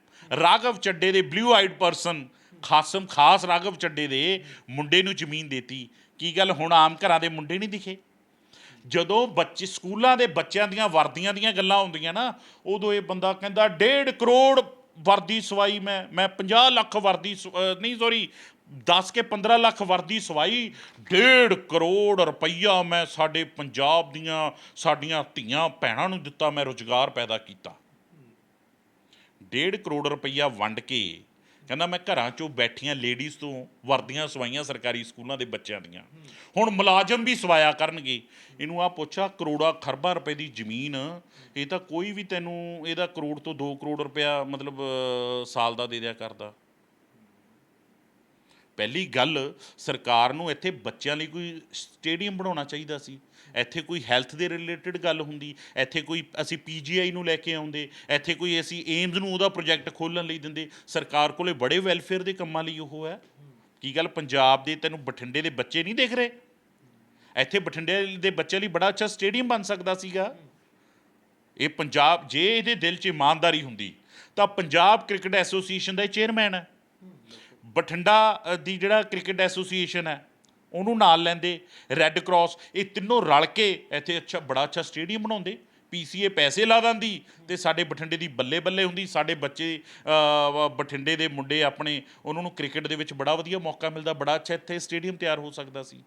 ਰਾਘਵ ਚੱਡੇ ਦੇ ਬਲੂ ਆਈਡ ਪਰਸਨ, ਖਾਸਮ ਖਾਸ ਰਾਘਵ ਚੱਡੇ ਦੇ ਮੁੰਡੇ ਨੂੰ ਜ਼ਮੀਨ ਦੇਤੀ। ਕੀ ਗੱਲ ਹੁਣ ਆਮ ਘਰਾਂ ਦੇ ਮੁੰਡੇ ਨਹੀਂ ਦਿਖੇ? ਜਦੋਂ ਬੱਚੇ, ਸਕੂਲਾਂ ਦੇ ਬੱਚਿਆਂ ਦੀਆਂ, ਵਰਦੀਆਂ ਦੀਆਂ ਗੱਲਾਂ ਹੁੰਦੀਆਂ ਨਾ, ਉਦੋਂ ਇਹ ਬੰਦਾ ਕਹਿੰਦਾ 1.5 ਕਰੋੜ ਵਰਦੀ ਸਵਾਈ ਮੈਂ ਮੈਂ 50 ਲੱਖ ਵਰਦੀ ਸ- ਨਹੀਂ ਸੌਰੀ 10 ਕੇ 15 ਲੱਖ ਵਰਦੀ ਸਵਾਈ 1.5 ਕਰੋੜ ਰੁਪਈਆ ਮੈਂ ਸਾਡੇ ਪੰਜਾਬ ਦੀਆਂ, ਸਾਡੀਆਂ ਧੀਆਂ ਭੈਣਾਂ ਨੂੰ ਦਿੱਤਾ, ਮੈਂ ਰੁਜ਼ਗਾਰ ਪੈਦਾ ਕੀਤਾ। 1.5 ਕਰੋੜ ਰੁਪਈਆ ਵੰਡ ਕੇ ਕਹਿੰਦਾ ਮੈਂ ਘਰਾਂ 'ਚੋਂ ਬੈਠੀਆਂ ਲੇਡੀਜ਼ ਤੋਂ ਵਰਦੀਆਂ ਸਵਾਈਆਂ ਸਰਕਾਰੀ ਸਕੂਲਾਂ ਦੇ ਬੱਚਿਆਂ ਦੀਆਂ। ਹੁਣ ਮੁਲਾਜ਼ਮ ਵੀ ਸਵਾਇਆ ਕਰਨਗੇ। ਇਹਨੂੰ ਆ ਪੁੱਛਾ, ਕਰੋੜਾ ਖਰਬਾਂ ਰੁਪਏ ਦੀ ਜ਼ਮੀਨ, ਇਹ ਤਾਂ ਕੋਈ ਵੀ ਤੈਨੂੰ, ਇਹਦਾ ਕਰੋੜ ਤੋਂ 2 ਕਰੋੜ ਰੁਪਇਆ ਮਤਲਬ ਸਾਲ ਦਾ ਦੇ ਦਿਆ ਕਰਦਾ। ਪਹਿਲੀ ਗੱਲ, ਸਰਕਾਰ ਨੂੰ ਇੱਥੇ ਬੱਚਿਆਂ ਲਈ ਕੋਈ ਸਟੇਡੀਅਮ ਬਣਾਉਣਾ ਚਾਹੀਦਾ ਸੀ। ਇੱਥੇ ਕੋਈ ਹੈਲਥ ਦੇ ਰਿਲੇਟਡ ਗੱਲ ਹੁੰਦੀ, ਇੱਥੇ ਕੋਈ ਅਸੀਂ ਪੀਜੀਆਈ ਨੂੰ ਲੈ ਕੇ ਆਉਂਦੇ, ਇੱਥੇ ਕੋਈ ਅਸੀਂ ਏਮਜ਼ ਨੂੰ ਉਹਦਾ ਪ੍ਰੋਜੈਕਟ ਖੋਲਣ ਲਈ ਦਿੰਦੇ। ਸਰਕਾਰ ਕੋਲੇ ਬੜੇ ਵੈਲਫੇਅਰ ਦੇ ਕੰਮਾਂ ਲਈ ਉਹ ਹੈ। ਕੀ ਗੱਲ, ਪੰਜਾਬ ਦੇ ਤੈਨੂੰ ਬਠਿੰਡੇ ਦੇ ਬੱਚੇ ਨਹੀਂ ਦੇਖ ਰਹੇ? ਇੱਥੇ ਬਠਿੰਡੇ ਦੇ ਬੱਚਿਆਂ ਲਈ ਬੜਾ ਅੱਛਾ ਸਟੇਡੀਅਮ ਬਣ ਸਕਦਾ ਸੀਗਾ। ਇਹ ਪੰਜਾਬ, ਜੇ ਇਹਦੇ ਦਿਲ 'ਚ ਇਮਾਨਦਾਰੀ ਹੁੰਦੀ, ਤਾਂ ਪੰਜਾਬ ਕ੍ਰਿਕਟ ਐਸੋਸੀਏਸ਼ਨ ਦਾ ਚੇਅਰਮੈਨ ਹੈ। ਬਠਿੰਡਾ ਦੀ ਜਿਹੜਾ ਕ੍ਰਿਕਟ ਐਸੋਸੀਏਸ਼ਨ ਹੈ, ਉਹਨੂੰ ਨਾਲ ਲੈਂਦੇ ਰੈੱਡ ਕਰਾਸ ਇਹ ਤਿੰਨੋਂ ਰਲ ਕੇ ਇੱਥੇ ਅੱਛਾ, ਬੜਾ ਅੱਛਾ ਸਟੇਡੀਅਮ ਬਣਾਉਂਦੇ ਪੀਸੀਏ ਪੈਸੇ ਲਾ ਦਿੰਦੀ ਤੇ ਸਾਡੇ ਬਠਿੰਡੇ ਦੀ ਬੱਲੇ ਬੱਲੇ ਹੁੰਦੀ, ਸਾਡੇ ਬੱਚੇ ਬਠਿੰਡੇ ਦੇ ਮੁੰਡੇ ਆਪਣੇ, ਉਹਨਾਂ ਨੂੰ ਕ੍ਰਿਕਟ ਦੇ ਵਿੱਚ ਬੜਾ ਵਧੀਆ ਮੌਕਾ ਮਿਲਦਾ, ਬੜਾ ਅੱਛਾ ਇੱਥੇ ਸਟੇਡੀਅਮ ਤਿਆਰ ਹੋ ਸਕਦਾ ਸੀ।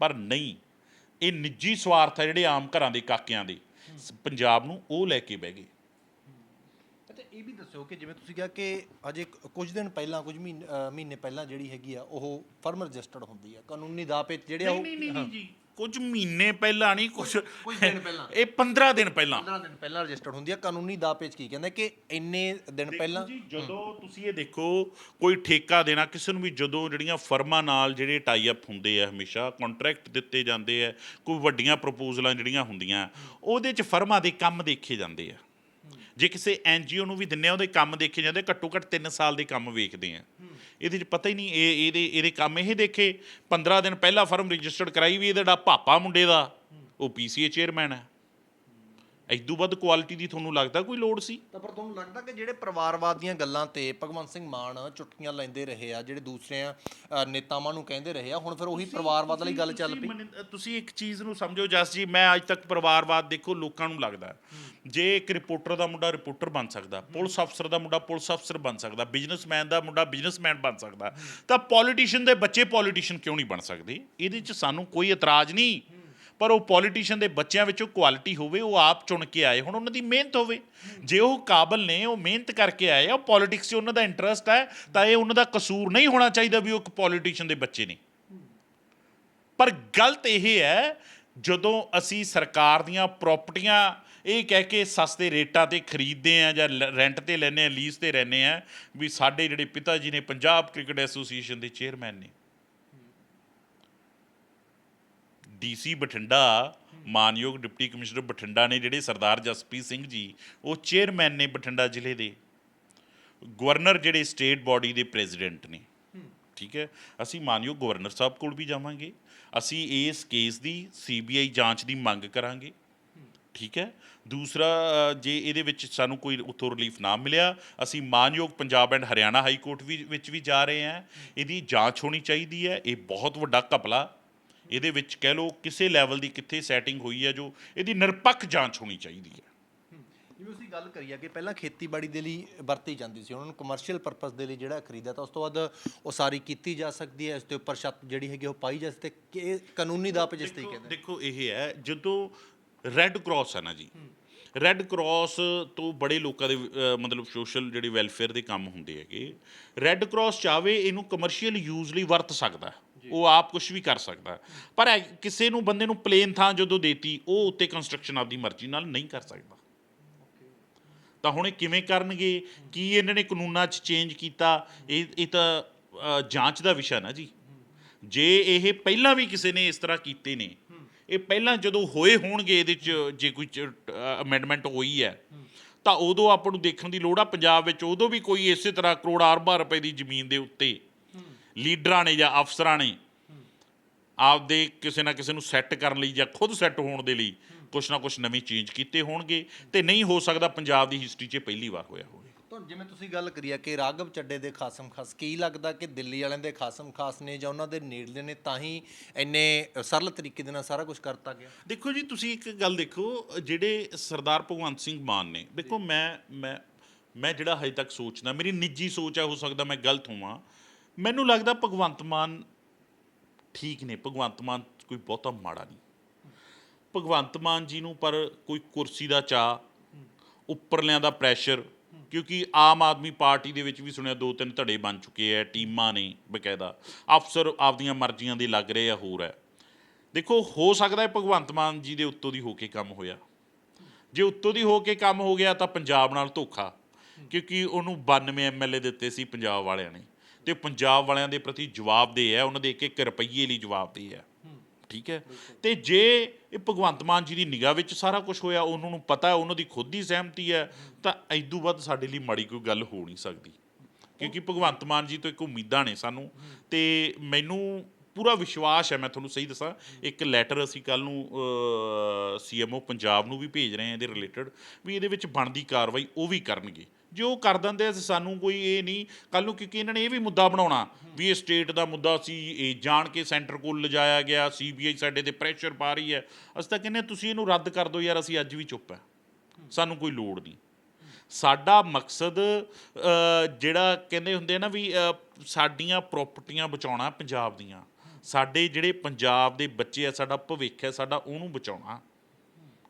ਪਰ ਨਹੀਂ, ਇਹ ਨਿੱਜੀ ਸਵਾਰਥ ਹੈ ਜਿਹੜੇ ਆਮ ਘਰਾਂ ਦੇ ਕਾਕਿਆਂ ਦੇ ਪੰਜਾਬ ਨੂੰ ਉਹ ਲੈ ਕੇ ਬਹਿ ਗਏ। ਇਹ ਵੀ ਦੱਸੋ ਕਿ ਜਿਵੇਂ ਤੁਸੀਂ ਕਿਹਾ ਕਿ ਅਜੇ ਕੁਝ ਦਿਨ ਪਹਿਲਾਂ ਕੁਝ ਮਹੀਨੇ ਅ, ਮਹੀਨੇ ਪਹਿਲਾਂ ਜਿਹੜੀ ਹੈਗੀ ਆ ਉਹ ਫਰਮ ਰਜਿਸਟਰਡ ਹੁੰਦੀ ਆ। ਕਾਨੂੰਨੀ ਦਾਅਵੇ ਜਿਹੜੇ ਆ ਉਹ ਨਹੀਂ ਨਹੀਂ ਨਹੀਂ ਜੀ ਕੁਝ ਮਹੀਨੇ ਪਹਿਲਾਂ ਨਹੀਂ ਕੁਝ ਕੁਝ ਦਿਨ ਪਹਿਲਾਂ। ਇਹ 15 ਦਿਨ ਪਹਿਲਾਂ। 15 ਦਿਨ ਪਹਿਲਾਂ ਰਜਿਸਟਰਡ ਹੁੰਦੀ ਆ। ਕਾਨੂੰਨੀ ਦਾਅਵੇ 'ਚ ਕੀ ਕਹਿੰਦੇ ਕਿ ਇੰਨੇ ਦਿਨ ਪਹਿਲਾਂ ਜੀ ਜਦੋਂ ਤੁਸੀਂ ਇਹ ਦੇਖੋ ਕੋਈ ਠੇਕਾ ਦੇਣਾ ਕਿਸੇ ਨੂੰ ਵੀ ਜਦੋਂ ਜਿਹੜੀਆਂ ਫਰਮਾਂ ਨਾਲ ਜਿਹੜੇ ਟਾਈ ਅਪ ਹੁੰਦੇ ਆ ਹਮੇਸ਼ਾ ਕੰਟਰੈਕਟ ਦਿੱਤੇ ਜਾਂਦੇ ਆ ਕੋਈ ਵੱਡੀਆਂ ਪ੍ਰਪੋਜ਼ਲਾਂ ਜਿਹੜੀਆਂ ਹੁੰਦੀਆਂ ਉਹਦੇ 'ਚ ਫਰਮਾਂ ਦੇ ਕੰਮ ਦੇਖੇ ਜਾਂਦੇ ਆ। ਜੇ ਕਿਸੇ ਐਨਜੀਓ ਨੂੰ ਵੀ ਦਿੰਨੇ ਆ, ਉਹਦੇ ਕੰਮ ਦੇਖੇ ਜਾਂਦੇ ਘੱਟੋ ਘੱਟ 3 ਸਾਲ ਦੇ ਕੰਮ ਵੇਖਦੇ ਆ। ਇਹਦੇ 'ਚ ਪਤਾ ਹੀ ਨਹੀਂ, ਇਹ, ਇਹਦੇ ਇਹਦੇ ਕੰਮ ਇਹ ਦੇਖੇ 15 ਦਿਨ ਪਹਿਲਾਂ ਫਰਮ ਰਜਿਸਟਰਡ ਕਰਾਈ ਵੀ ਇਹਦਾ ਭਾਪਾ ਮੁੰਡੇ ਦਾ, ਉਹ ਪੀਸੀਏ ਚੇਅਰਮੈਨ ਹੈ ਇਦੋਂ ਵੱਧ ਕੁਆਲਿਟੀ ਦੀ ਤੁਹਾਨੂੰ ਲੱਗਦਾ ਕੋਈ ਲੋੜ ਸੀ? ਤਾਂ ਪਰ ਤੁਹਾਨੂੰ ਲੱਗਦਾ ਕਿ ਜਿਹੜੇ ਪਰਿਵਾਰਵਾਦ ਦੀਆਂ ਗੱਲਾਂ ਤੇ ਭਗਵੰਤ ਸਿੰਘ ਮਾਨ ਚੁਟਕੀਆਂ ਲੈਂਦੇ ਰਹੇ ਆ ਜਿਹੜੇ ਦੂਸਰੇ ਅ, ਨੇਤਾਵਾਂ ਨੂੰ ਕਹਿੰਦੇ ਰਹੇ ਆ ਹੁਣ ਫਿਰ ਉਹੀ ਪਰਿਵਾਰਵਾਦ ਵਾਲੀ ਗੱਲ ਚੱਲ ਪਈ। ਤੁਸੀਂ ਇੱਕ ਚੀਜ਼ ਨੂੰ ਸਮਝੋ ਜਸ ਜੀ ਮੈਂ ਅੱਜ ਤੱਕ ਪਰਿਵਾਰਵਾਦ ਦੇਖੋ ਲੋਕਾਂ ਨੂੰ ਲੱਗਦਾ। ਜੇ ਇੱਕ ਰਿਪੋਰਟਰ ਦਾ ਮੁੰਡਾ ਰਿਪੋਰਟਰ ਬਣ ਸਕਦਾ ਪੁਲਿਸ ਅਫਸਰ ਦਾ ਮੁੰਡਾ ਪੁਲਿਸ ਅਫਸਰ ਬਣ ਸਕਦਾ ਬਿਜ਼ਨਸਮੈਨ ਦਾ ਮੁੰਡਾ ਬਿਜ਼ਨਸਮੈਨ ਬਣ ਸਕਦਾ ਤਾਂ ਪੋਲੀਟੀਸ਼ੀਅਨ ਦੇ ਬੱਚੇ ਪੋਲੀਟੀਸ਼ੀਅਨ ਕਿਉਂ ਨਹੀਂ ਬਣ ਸਕਦੇ? ਇਹਦੇ 'ਚ ਸਾਨੂੰ ਕੋਈ ਇਤਰਾਜ਼ ਨਹੀਂ। ਪਰ ਉਹ ਪੋਲੀਟੀਸ਼ੀਅਨ ਦੇ ਬੱਚਿਆਂ ਵਿੱਚੋਂ ਕੁਆਲਿਟੀ ਹੋਵੇ, ਉਹ ਆਪ ਚੁਣ ਕੇ ਆਏ ਹੁਣ, ਉਹਨਾਂ ਦੀ ਮਿਹਨਤ ਹੋਵੇ। ਜੇ ਉਹ ਕਾਬਲ ਨੇ, ਉਹ ਮਿਹਨਤ ਕਰਕੇ ਆਏ ਆ ਪੋਲਿਟਿਕਸ 'ਚ ਉਹਨਾਂ ਦਾ ਇੰਟਰਸਟ ਹੈ, ਤਾਂ ਇਹ ਉਹਨਾਂ ਦਾ ਕਸੂਰ ਨਹੀਂ ਹੋਣਾ ਚਾਹੀਦਾ ਵੀ ਉਹ ਇੱਕ ਪੋਲੀਟੀਸ਼ੀਅਨ ਦੇ ਬੱਚੇ ਨੇ। ਪਰ ਗਲਤ ਇਹ ਹੈ, ਜਦੋਂ ਅਸੀਂ ਸਰਕਾਰ ਦੀਆਂ ਪ੍ਰਾਪਰਟੀਆਂ ਇਹ ਕਹਿ ਕੇ ਸਸਤੇ ਰੇਟਾਂ ਤੇ ਖਰੀਦਦੇ ਆ ਜਾਂ ਰੈਂਟ ਤੇ ਲੈਨੇ ਆ ਲੀਜ਼ ਤੇ ਰਹਿੰਦੇ ਆ ਵੀ ਸਾਡੇ ਜਿਹੜੇ ਪਿਤਾ ਜੀ ਨੇ ਪੰਜਾਬ ਕ੍ਰਿਕਟ ਐਸੋਸੀਏਸ਼ਨ ਦੇ ਚੇਅਰਮੈਨ ਨੇ ਡੀਸੀ ਬਠਿੰਡਾ, ਮਾਨਯੋਗ ਡਿਪਟੀ ਕਮਿਸ਼ਨਰ ਬਠਿੰਡਾ ਨੇ ਜਿਹੜੇ ਸਰਦਾਰ ਜਸਪ੍ਰੀਤ ਸਿੰਘ ਜੀ, ਉਹ ਚੇਅਰਮੈਨ ਨੇ ਬਠਿੰਡਾ ਜ਼ਿਲ੍ਹੇ ਦੇ। ਗਵਰਨਰ ਜਿਹੜੇ ਸਟੇਟ ਬਾਡੀ ਦੇ ਪ੍ਰੈਜ਼ੀਡੈਂਟ ਨੇ। ਠੀਕ ਹੈ? ਅਸੀਂ ਮਾਨਯੋਗ ਗਵਰਨਰ ਸਾਹਿਬ ਕੋਲ ਵੀ ਜਾਵਾਂਗੇ। ਅਸੀਂ ਇਸ ਕੇਸ ਦੀ ਸੀਬੀਆਈ ਜਾਂਚ ਦੀ ਮੰਗ ਕਰਾਂਗੇ। ਠੀਕ ਹੈ? ਦੂਸਰਾ, ਜੇ ਇਹਦੇ ਵਿੱਚ ਸਾਨੂੰ ਕੋਈ ਉਤੋਂ ਰਿਲੀਫ ਨਾ ਮਿਲਿਆ, ਅਸੀਂ ਮਾਨਯੋਗ Punjab and Haryana high court ਵੀ, ਵਿੱਚ ਵੀ ਜਾ ਰਹੇ ਹਾਂ। ਇਹਦੀ ਜਾਂਚ ਹੋਣੀ ਚਾਹੀਦੀ ਹੈ। ਇਹ ਬਹੁਤ ਵੱਡਾ ਘਪਲਾ ਇਹਦੇ ਵਿੱਚ ਕਹਿ ਲਓ ਕਿਸੇ ਲੈਵਲ ਦੀ ਕਿੱਥੇ ਸੈਟਿੰਗ ਹੋਈ ਹੈ ਜੋ ਇਹਦੀ ਨਿਰਪੱਖ ਜਾਂਚ ਹੋਣੀ ਚਾਹੀਦੀ ਹੈ। ਜਿਵੇਂ ਅਸੀਂ ਗੱਲ ਕਰੀ ਆ ਕਿ ਪਹਿਲਾਂ ਖੇਤੀਬਾੜੀ ਦੇ ਲਈ ਵਰਤੀ ਜਾਂਦੀ ਸੀ ਉਹਨਾਂ ਨੂੰ ਕਮਰਸ਼ੀਅਲ ਪਰਪਸ ਦੇ ਲਈ ਜਿਹੜਾ ਖਰੀਦਿਆ ਤਾਂ ਉਸ ਤੋਂ ਬਾਅਦ ਉਸਾਰੀ ਕੀਤੀ ਜਾ ਸਕਦੀ ਹੈ ਇਸ ਦੇ ਉੱਪਰ ਛੱਤ ਜਿਹੜੀ ਹੈਗੀ ਉਹ ਪਾਈ ਜਾ ਸਕਦੀ ਹੈ। ਕਿ ਇਹ ਕਾਨੂੰਨੀ ਦਾਅਵੇ ਜਿਸ ਤਰੀਕੇ ਦੇਖੋ- ਦੇ ਦੇਖੋ ਇਹ ਹੈ ਜਦੋਂ ਰੈੱਡ ਕਰਾਸ ਹੈ ਨਾ ਜੀ ਰੈੱਡ ਕਰਾਸ ਤੋਂ ਬੜੇ ਲੋਕਾਂ ਦੇ ਮਤਲਬ ਸੋਸ਼ਲ ਜਿਹੜੀ ਵੈਲਫੇਅਰ ਦੇ ਕੰਮ ਹੁੰਦੇ ਹੈਗੇ ਰੈੱਡ ਕਰਾਸ ਚਾਵੇ ਇਹਨੂੰ ਕਮਰਸ਼ੀਅਲ ਯੂਜ਼ ਲਈ ਵਰਤ ਸਕਦਾ ਹੈ। ਉਹ ਆਪ ਕੁਝ ਵੀ ਕਰ ਸਕਦਾ ਪਰ ਕਿਸੇ ਨੂੰ, ਬੰਦੇ ਨੂੰ ਪਲੇਨ ਥਾਂ ਜਦੋਂ ਦੇਤੀ, ਉਹ ਉੱਤੇ ਕੰਸਟਰਕਸ਼ਨ ਆਪਦੀ ਮਰਜ਼ੀ ਨਾਲ ਨਹੀਂ ਕਰ ਸਕਦਾ। ਤਾਂ ਹੁਣ ਇਹ ਕਿਵੇਂ ਕਰਨਗੇ? ਕੀ ਇਹਨਾਂ ਨੇ ਕਾਨੂੰਨਾਂ 'ਚ ਚੇਂਜ ਕੀਤਾ? ਇਹ ਇਹ ਤਾਂ ਜਾਂਚ ਦਾ ਵਿਸ਼ਾ ਨਾ ਜੀ। ਜੇ ਇਹ ਪਹਿਲਾਂ ਵੀ ਕਿਸੇ ਨੇ ਇਸ ਤਰ੍ਹਾਂ ਕੀਤੇ ਨੇ, ਇਹ ਪਹਿਲਾਂ ਜਦੋਂ ਹੋਏ ਹੋਣਗੇ ਇਹਦੇ 'ਚ, ਜੇ ਕੋਈ ਅਮੈਂਡਮੈਂਟ ਹੋਈ ਹੈ, ਤਾਂ ਉਦੋਂ ਆਪਾਂ ਨੂੰ ਦੇਖਣ ਦੀ ਲੋੜ ਆ। ਪੰਜਾਬ ਵਿੱਚ ਉਦੋਂ ਵੀ ਕੋਈ ਇਸੇ ਤਰ੍ਹਾਂ ਕਰੋੜਾਂ ਅਰਬਾਂ ਰੁਪਏ ਦੀ ਜ਼ਮੀਨ ਦੇ ਉੱਤੇ ਲੀਡਰਾਂ ਨੇ ਜਾਂ ਅਫਸਰਾਂ ਨੇ ਆਪਦੇ ਕਿਸੇ ਨਾ ਕਿਸੇ ਨੂੰ ਸੈੱਟ ਕਰਨ ਲਈ ਜਾਂ ਖੁਦ ਸੈੱਟ ਹੋਣ ਦੇ ਲਈ ਕੁਛ ਨਾ ਕੁਛ ਨਵੇਂ ਚੇਂਜ ਕੀਤੇ ਹੋਣਗੇ ਤੇ ਨਹੀਂ ਹੋ ਸਕਦਾ ਪੰਜਾਬ ਦੀ ਹਿਸਟਰੀ 'ਚ ਪਹਿਲੀ ਵਾਰ ਹੋਇਆ ਹੋਵੇ। ਤਾਂ ਜਿਵੇਂ ਤੁਸੀਂ ਗੱਲ ਕਰੀ ਆ ਕਿ ਰਾਘਵ ਚੱਡੇ ਦੇ ਖਾਸਮ ਖਾਸ ਕੀ ਲੱਗਦਾ ਕਿ ਦਿੱਲੀ ਵਾਲਿਆਂ ਦੇ ਖਾਸਮ ਖਾਸ ਨੇ ਜਾਂ ਉਹਨਾਂ ਦੇ ਨੇੜਲੇ ਨੇ ਤਾਂ ਹੀ ਇੰਨੇ ਸਰਲ ਤਰੀਕੇ ਦੇ ਨਾਲ ਸਾਰਾ ਕੁਝ ਕਰਤਾ ਗਿਆ? ਦੇਖੋ ਜੀ ਤੁਸੀਂ ਇੱਕ ਗੱਲ ਦੇਖੋ ਜਿਹੜੇ ਸਰਦਾਰ ਭਗਵੰਤ ਸਿੰਘ ਮਾਨ ਨੇ ਦੇਖੋ ਮੈਂ ਮੈਂ ਮੈਂ ਜਿਹੜਾ ਹਜੇ ਤੱਕ ਸੋਚਦਾ ਮੇਰੀ ਨਿੱਜੀ ਸੋਚ ਹੈ ਹੋ ਸਕਦਾ ਮੈਂ ਗਲਤ ਹੋਵਾਂ ਮੈਨੂੰ ਲੱਗਦਾ ਭਗਵੰਤ ਮਾਨ ਠੀਕ ਨੇ, ਭਗਵੰਤ ਮਾਨ ਕੋਈ ਬਹੁਤਾ ਮਾੜਾ ਨਹੀਂ। ਭਗਵੰਤ ਮਾਨ ਜੀ ਨੂੰ ਪਰ ਕੋਈ ਕੁਰਸੀ ਦਾ ਚਾਹ ਉੱਪਰਲਿਆਂ ਦਾ ਪ੍ਰੈਸ਼ਰ ਕਿਉਂਕਿ ਆਮ ਆਦਮੀ ਪਾਰਟੀ ਦੇ ਵਿੱਚ ਵੀ ਸੁਣਿਆ ਦੋ ਤਿੰਨ ਧੜੇ ਬਣ ਚੁੱਕੇ ਆ ਟੀਮਾਂ ਨੇ ਬਕਾਇਦਾ, ਅਫਸਰ ਆਪਦੀਆਂ ਮਰਜ਼ੀਆਂ ਦੇ ਲੱਗ ਰਹੇ ਆ, ਹੋਰ ਹੈ ਦੇਖੋ, ਹੋ ਸਕਦਾ ਹੈ ਭਗਵੰਤ ਮਾਨ ਜੀ ਦੇ ਉੱਤੋਂ ਦੀ ਹੋ ਕੇ ਕੰਮ ਹੋਇਆ। ਜੇ ਉੱਤੋਂ ਦੀ ਹੋ ਕੇ ਕੰਮ ਹੋ ਗਿਆ ਤਾਂ ਪੰਜਾਬ ਨਾਲ ਧੋਖਾ, ਕਿਉਂਕਿ ਉਹਨੂੰ 92 ਐਮਐਲਏ ਦਿੱਤੇ ਸੀ ਪੰਜਾਬ ਵਾਲਿਆਂ ਨੇ। ਤੇ ਪੰਜਾਬ ਵਾਲਿਆਂ ਦੇ ਪ੍ਰਤੀ ਜਵਾਬਦੇਹ ਹੈ, ਉਹਨਾਂ ਦੇ ਇੱਕ ਇੱਕ ਰੁਪਈਏ ਲਈ ਜਵਾਬਦੇਹ ਹੈ। ਠੀਕ ਹੈ? ਤੇ ਜੇ ਇਹ ਭਗਵੰਤ ਮਾਨ ਜੀ ਦੀ ਨਿਗਾਹ ਵਿੱਚ ਸਾਰਾ ਕੁਝ ਹੋਇਆ, ਉਹਨਾਂ ਨੂੰ ਪਤਾ ਹੈ, ਉਹਨਾਂ ਦੀ ਖੁਦ ਦੀ ਸਹਿਮਤੀ ਹੈ, ਤਾਂ ਐਦੂ ਵੱਧ ਸਾਡੇ ਲਈ ਮਾੜੀ ਕੋਈ ਗੱਲ ਹੋ ਨਹੀਂ ਸਕਦੀ। ਕਿਉਂਕਿ ਭਗਵੰਤ ਮਾਨ ਜੀ ਤੋਂ ਇੱਕ ਉਮੀਦਾਂ ਨੇ ਸਾਨੂੰ, ਤੇ ਮੈਨੂੰ ਪੂਰਾ ਵਿਸ਼ਵਾਸ ਹੈ, ਮੈਂ ਤੁਹਾਨੂੰ ਸਹੀ ਦੱਸਾਂ, ਇੱਕ ਲੈਟਰ ਅਸੀਂ ਕੱਲ ਨੂੰ ਸੀਐਮਓ ਪੰਜਾਬ ਨੂੰ ਵੀ ਭੇਜ ਰਹੇ ਹਾਂ, ਇਹਦੇ ਰਿਲੇਟਡ ਵੀ ਇਹਦੇ ਵਿੱਚ ਬਣਦੀ ਕਾਰਵਾਈ ਉਹ ਵੀ ਕਰਨਗੇ। ਜੇ ਉਹ ਕਰ ਦਿੰਦੇ ਆ ਸਾਨੂੰ ਕੋਈ ਇਹ ਨਹੀਂ ਕੱਲ ਨੂੰ ਕਿਉਂਕਿ ਇਹਨਾਂ ਨੇ ਇਹ ਵੀ ਮੁੱਦਾ ਬਣਾਉਣਾ ਵੀ ਇਹ ਸਟੇਟ ਦਾ ਮੁੱਦਾ ਸੀ, ਇਹ ਜਾਣ ਕੇ ਸੈਂਟਰ ਕੋਲ ਲਿਜਾਇਆ ਗਿਆ ਸੀਬੀਆਈ ਸਾਡੇ ਤੇ ਪ੍ਰੈਸ਼ਰ ਪਾ ਰਹੀ ਹੈ। ਅਸੀਂ ਤਾਂ ਕਹਿੰਦੇ ਤੁਸੀਂ ਇਹਨੂੰ ਰੱਦ ਕਰ ਦਿਓ ਯਾਰ, ਅਸੀਂ ਅੱਜ ਵੀ ਚੁੱਪ ਹੈ। ਸਾਨੂੰ ਕੋਈ ਲੋੜ ਨਹੀਂ। ਸਾਡਾ ਮਕਸਦ ਜਿਹੜਾ ਕਹਿੰਦੇ ਹੁੰਦੇ ਆ ਨਾ ਵੀ ਸਾਡੀਆਂ ਪ੍ਰਾਪਰਟੀਆਂ ਬਚਾਉਣਾ, ਪੰਜਾਬ ਦੀਆਂ। ਸਾਡੇ ਜਿਹੜੇ ਪੰਜਾਬ ਦੇ ਬੱਚੇ ਆ, ਸਾਡਾ ਭਵਿੱਖ ਹੈ, ਸਾਡਾ ਉਹਨੂੰ ਬਚਾਉਣਾ।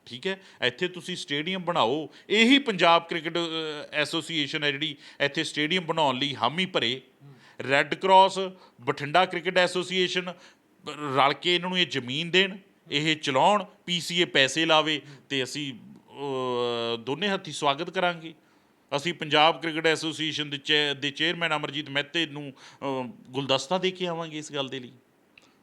ਠੀਕ ਹੈ? ਇੱਥੇ ਤੁਸੀਂ ਸਟੇਡੀਅਮ ਬਣਾਓ। ਇਹੀ ਪੰਜਾਬ ਕ੍ਰਿਕਟ ਐਸੋਸੀਏਸ਼ਨ ਹੈ ਜਿਹੜੀ, ਇੱਥੇ ਸਟੇਡੀਅਮ ਬਣਾਉਣ ਲਈ ਹਾਮੀ ਭਰੇ। Red cross, Bathinda cricket association, ਰਲ ਕੇ ਇਹਨਾਂ ਨੂੰ ਇਹ ਜ਼ਮੀਨ ਦੇਣ, ਇਹ ਚਲਾਉਣ, ਪੀਸੀਏ ਪੈਸੇ ਲਾਵੇ ਤੇ ਅਸੀਂ ਦੋਨੇ ਹੱਥੀ ਸਵਾਗਤ ਕਰਾਂਗੇ। ਅਸੀਂ ਪੰਜਾਬ ਕ੍ਰਿਕਟ ਐਸੋਸੀਏਸ਼ਨ ਦੇ ਚੇ- ਦੇ ਚੇਅਰਮੈਨ ਅਮਰਜੀਤ ਮਹਿਤੇ ਨੂੰ ਗੁਲਦਸਤਾ ਦੇ ਕੇ ਆਵਾਂਗੇ ਇਸ ਗੱਲ ਦੇ ਲਈ।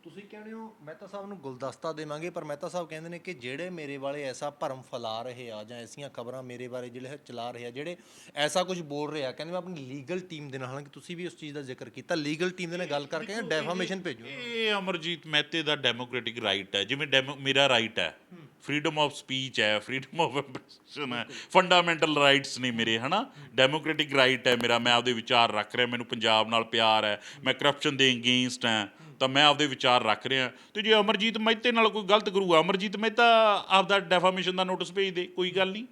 ਤੁਸੀਂ ਕਹਿੰਦੇ ਹੋ? ਮਹਿਤਾ ਸਾਹਿਬ ਨੂੰ ਗੁਲਦਸਤਾ ਦੇਵਾਂਗੇ ਪਰ ਮਹਿਤਾ ਸਾਹਿਬ ਕਹਿੰਦੇ ਨੇ ਕਿ ਜਿਹੜੇ ਮੇਰੇ ਵਾਲੇ ਐਸਾ ਭਰਮ ਫੈਲਾ ਰਹੇ ਆ ਜਾਂ ਐਸੀਆਂ ਖਬਰਾਂ ਮੇਰੇ ਬਾਰੇ ਜਿਹੜੇ ਚਲਾ ਰਹੇ ਆ ਜਿਹੜੇ ਐਸਾ ਕੁਝ ਬੋਲ ਰਹੇ ਆ ਕਹਿੰਦੇ ਮੈਂ ਆਪਣੀ ਲੀਗਲ ਟੀਮ ਦੇ ਨਾਲ ਹਾਲਾਂਕਿ ਤੁਸੀਂ ਵੀ ਉਸ ਚੀਜ਼ ਦਾ ਜ਼ਿਕਰ ਕੀਤਾ ਲੀਗਲ ਟੀਮ ਦੇ ਨਾਲ ਗੱਲ ਕਰਕੇ ਡੈਫਾਮੇਸ਼ਨ ਭੇਜੋ। ਇਹ ਅਮਰਜੀਤ ਮਹਿਤੇ ਦਾ ਡੈਮੋਕ੍ਰੈਟਿਕ ਰਾਈਟ ਹੈ ਜਿਵੇਂ ਮੇਰਾ ਰਾਈਟ ਹੈ। ਫਰੀडम ਆਫ ਸਪੀਚ ਹੈ ਫਰੀडम ਆਫ ਐਕਸਪ੍ਰੈਸ਼ਨ ਹੈ ਫੰਡਾਮੈਂਟਲ ਰਾਈਟਸ ਨੇ ਮੇਰੇ ਹਨਾ? ਡੈਮੋਕ੍ਰੈਟਿਕ ਰਾਈਟ ਹੈ ਮੇਰਾ ਮੈਂ ਆਪਦੇ ਵਿਚਾਰ ਰੱਖ ਰਿਹਾ ਮੈਨੂੰ ਪੰਜਾਬ ਨਾਲ ਪਿਆਰ ਹੈ ਮੈਂ ਕਰਪਸ਼ਨ ਦੇ ਅਗੇਂਸਟ ਹਾਂ। ਤਾਂ ਮੈਂ ਆਪਦੇ ਵਿਚਾਰ ਰੱਖ ਰਿਹਾ। ਤੇ ਜੇ ਅਮਰਜੀਤ ਮਹਿਤੇ ਨਾਲ ਕੋਈ ਗਲਤ ਕਰੂਗਾ, ਅਮਰਜੀਤ ਮਹਿਤਾ ਆਪਦਾ ਡੈਫਾਮੇਸ਼ਨ ਦਾ ਨੋਟਿਸ ਭੇਜ ਦੇ, ਕੋਈ ਗੱਲ ਨਹੀਂ।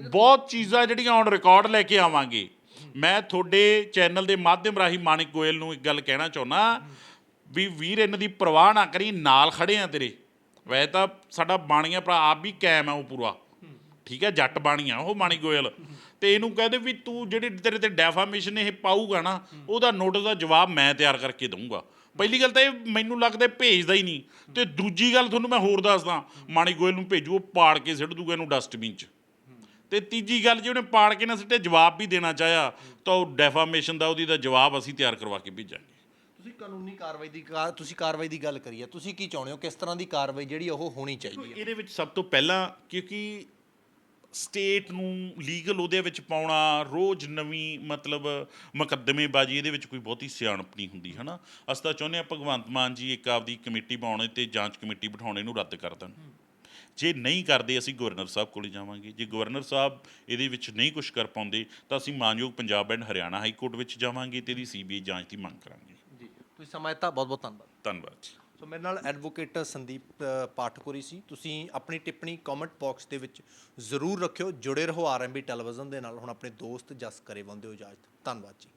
ਬਹੁਤ ਚੀਜ਼ਾਂ ਜਿਹੜੀਆਂ ਔਨ ਰਿਕਾਰਡ ਲੈ ਕੇ ਆਵਾਂਗੇ। ਮੈਂ ਤੁਹਾਡੇ ਚੈਨਲ ਦੇ ਮਾਧਿਅਮ ਰਾਹੀਂ ਮਾਨਿਕ ਗੋਇਲ ਨੂੰ ਇੱਕ ਗੱਲ ਕਹਿਣਾ ਚਾਹੁੰਦਾ, ਵੀ ਵੀਰ ਇਹਨਾਂ ਦੀ ਪਰਵਾਹ ਨਾ ਕਰੀ, ਨਾਲ ਖੜੇ ਆ ਤੇਰੇ। ਵੈਸੇ ਤਾਂ ਸਾਡਾ ਬਾਣੀਆ ਭਰਾ ਆਪ ਵੀ ਕਾਇਮ ਆ ਉਹ ਪੂਰਾ। ਠੀਕ ਹੈ ਜੱਟ ਬਾਣੀਆ ਉਹ ਮਾਨਿਕ ਗੋਇਲ। ਤੇ ਇਹਨੂੰ ਕਹਦੇ ਵੀ ਤੂੰ ਜਿਹੜੀ ਤੇਰੇ ਤੇ ਡੈਫਾਮੇਸ਼ਨ ਇਹ ਪਾਊਗਾ ਨਾ, ਉਹਦਾ ਨੋਟਿਸ ਦਾ ਜਵਾਬ ਮੈਂ ਤਿਆਰ ਕਰਕੇ ਦਊਂਗਾ। ਪਹਿਲੀ ਗੱਲ ਤਾਂ ਇਹ ਮੈਨੂੰ ਲੱਗਦਾ ਭੇਜਦਾ ਹੀ ਨਹੀਂ। ਤੇ ਦੂਜੀ ਗੱਲ ਤੁਹਾਨੂੰ ਮੈਂ ਹੋਰ ਦੱਸਦਾ ਮਾਨਿਕ ਗੋਇਲ ਨੂੰ ਭੇਜੂ ਉਹ ਪਾੜ ਕੇ ਸਿੱਟ ਦੂਗਾ ਇਹਨੂੰ ਡਸਟਬਿਨ 'ਚ। ਤੇ ਤੀਜੀ ਗੱਲ ਜੇ ਉਹਨੇ ਪਾੜ ਕੇ ਨਾ ਸਿੱਟੇ ਜਵਾਬ ਵੀ ਦੇਣਾ ਚਾਹਿਆ ਤਾਂ ਉਹ ਡੈਫਾਮੇਸ਼ਨ ਦਾ ਉਹਦੀ ਦਾ ਜਵਾਬ ਅਸੀਂ ਤਿਆਰ ਕਰਵਾ ਕੇ ਭੇਜਾਂਗੇ। ਤੁਸੀਂ ਕਾਨੂੰਨੀ ਕਾਰਵਾਈ ਦੀ ਤੁਸੀਂ ਕਾਰਵਾਈ ਦੀ ਗੱਲ ਕਰੀ ਹੈ ਤੁਸੀਂ ਕੀ ਚਾਹੁੰਦੇ ਹੋ? ਕਿਸ ਤਰ੍ਹਾਂ ਦੀ ਕਾਰਵਾਈ ਜਿਹੜੀ ਉਹ ਹੋਣੀ ਚਾਹੀਦੀ ਹੈ? ਇਹਦੇ ਵਿੱਚ ਸਭ ਤੋਂ ਪਹਿਲਾਂ ਕਿਉਂਕਿ ਸਟੇਟ ਨੂੰ ਲੀਗਲ ਉਹਦੇ ਵਿੱਚ ਪਾਉਣਾ ਰੋਜ਼ ਨਵੀਂ ਮਤਲਬ ਮੁਕੱਦਮੇਬਾਜ਼ੀ ਇਹਦੇ ਵਿੱਚ ਕੋਈ ਬਹੁਤੀ ਸਿਆਣਪ ਨਹੀਂ ਹੁੰਦੀ ਹਨਾ? ਅਸੀਂ ਤਾਂ ਚਾਹੁੰਦੇ ਹਾਂ ਭਗਵੰਤ ਮਾਨ ਜੀ ਇੱਕ ਆਪਦੀ ਕਮੇਟੀ ਪਾਉਣੇ ਤੇ ਜਾਂਚ ਕਮੇਟੀ ਬਿਠਾਉਣੇ ਨੂੰ ਰੱਦ ਕਰ ਦੇਣ। ਜੇ ਨਹੀਂ ਕਰਦੇ ਅਸੀਂ ਗਵਰਨਰ ਸਾਹਿਬ ਕੋਲੇ ਜਾਵਾਂਗੇ। ਜੇ ਗਵਰਨਰ ਸਾਹਿਬ ਇਹਦੇ ਵਿੱਚ ਨਹੀਂ ਕੁਝ ਕਰ ਪਾਉਂਦੇ ਤਾਂ ਅਸੀਂ ਮਾਨਯੋਗ Punjab and Haryana high court ਵਿੱਚ ਜਾਵਾਂਗੇ ਤੇ ਇਹਦੀ ਸੀਬੀਆਈ ਜਾਂਚ ਦੀ ਮੰਗ ਕਰਾਂਗੇ। ਜੀ ਤੁਸੀਂ ਸਮਾਂ ਦਿੱਤਾ ਬਹੁਤ ਬਹੁਤ ਧੰਨਵਾਦ। ਧੰਨਵਾਦ ਜੀ। ਸੋ ਮੇਰੇ ਨਾਲ ਐਡਵੋਕੇਟ ਸੰਦੀਪ ਅ, ਪਾਠਕੋਰੀ ਸੀ। ਤੁਸੀਂ ਆਪਣੀ ਟਿੱਪਣੀ ਕਮੈਂਟ ਬਾਕਸ ਦੇ ਵਿੱਚ ਜ਼ਰੂਰ ਰੱਖਿਓ। ਜੁੜੇ ਰਹੋ ਆਰਐਮਬੀ ਟੈਲੀਵਿਜ਼ਨ ਦੇ ਨਾਲ। ਹੁਣ ਆਪਣੇ ਦੋਸਤ ਜਸ ਕਰੇ ਬੰਦੇ ਹੋ ਇਜਾਜ਼ਤ ਧੰਨਵਾਦ ਜੀ।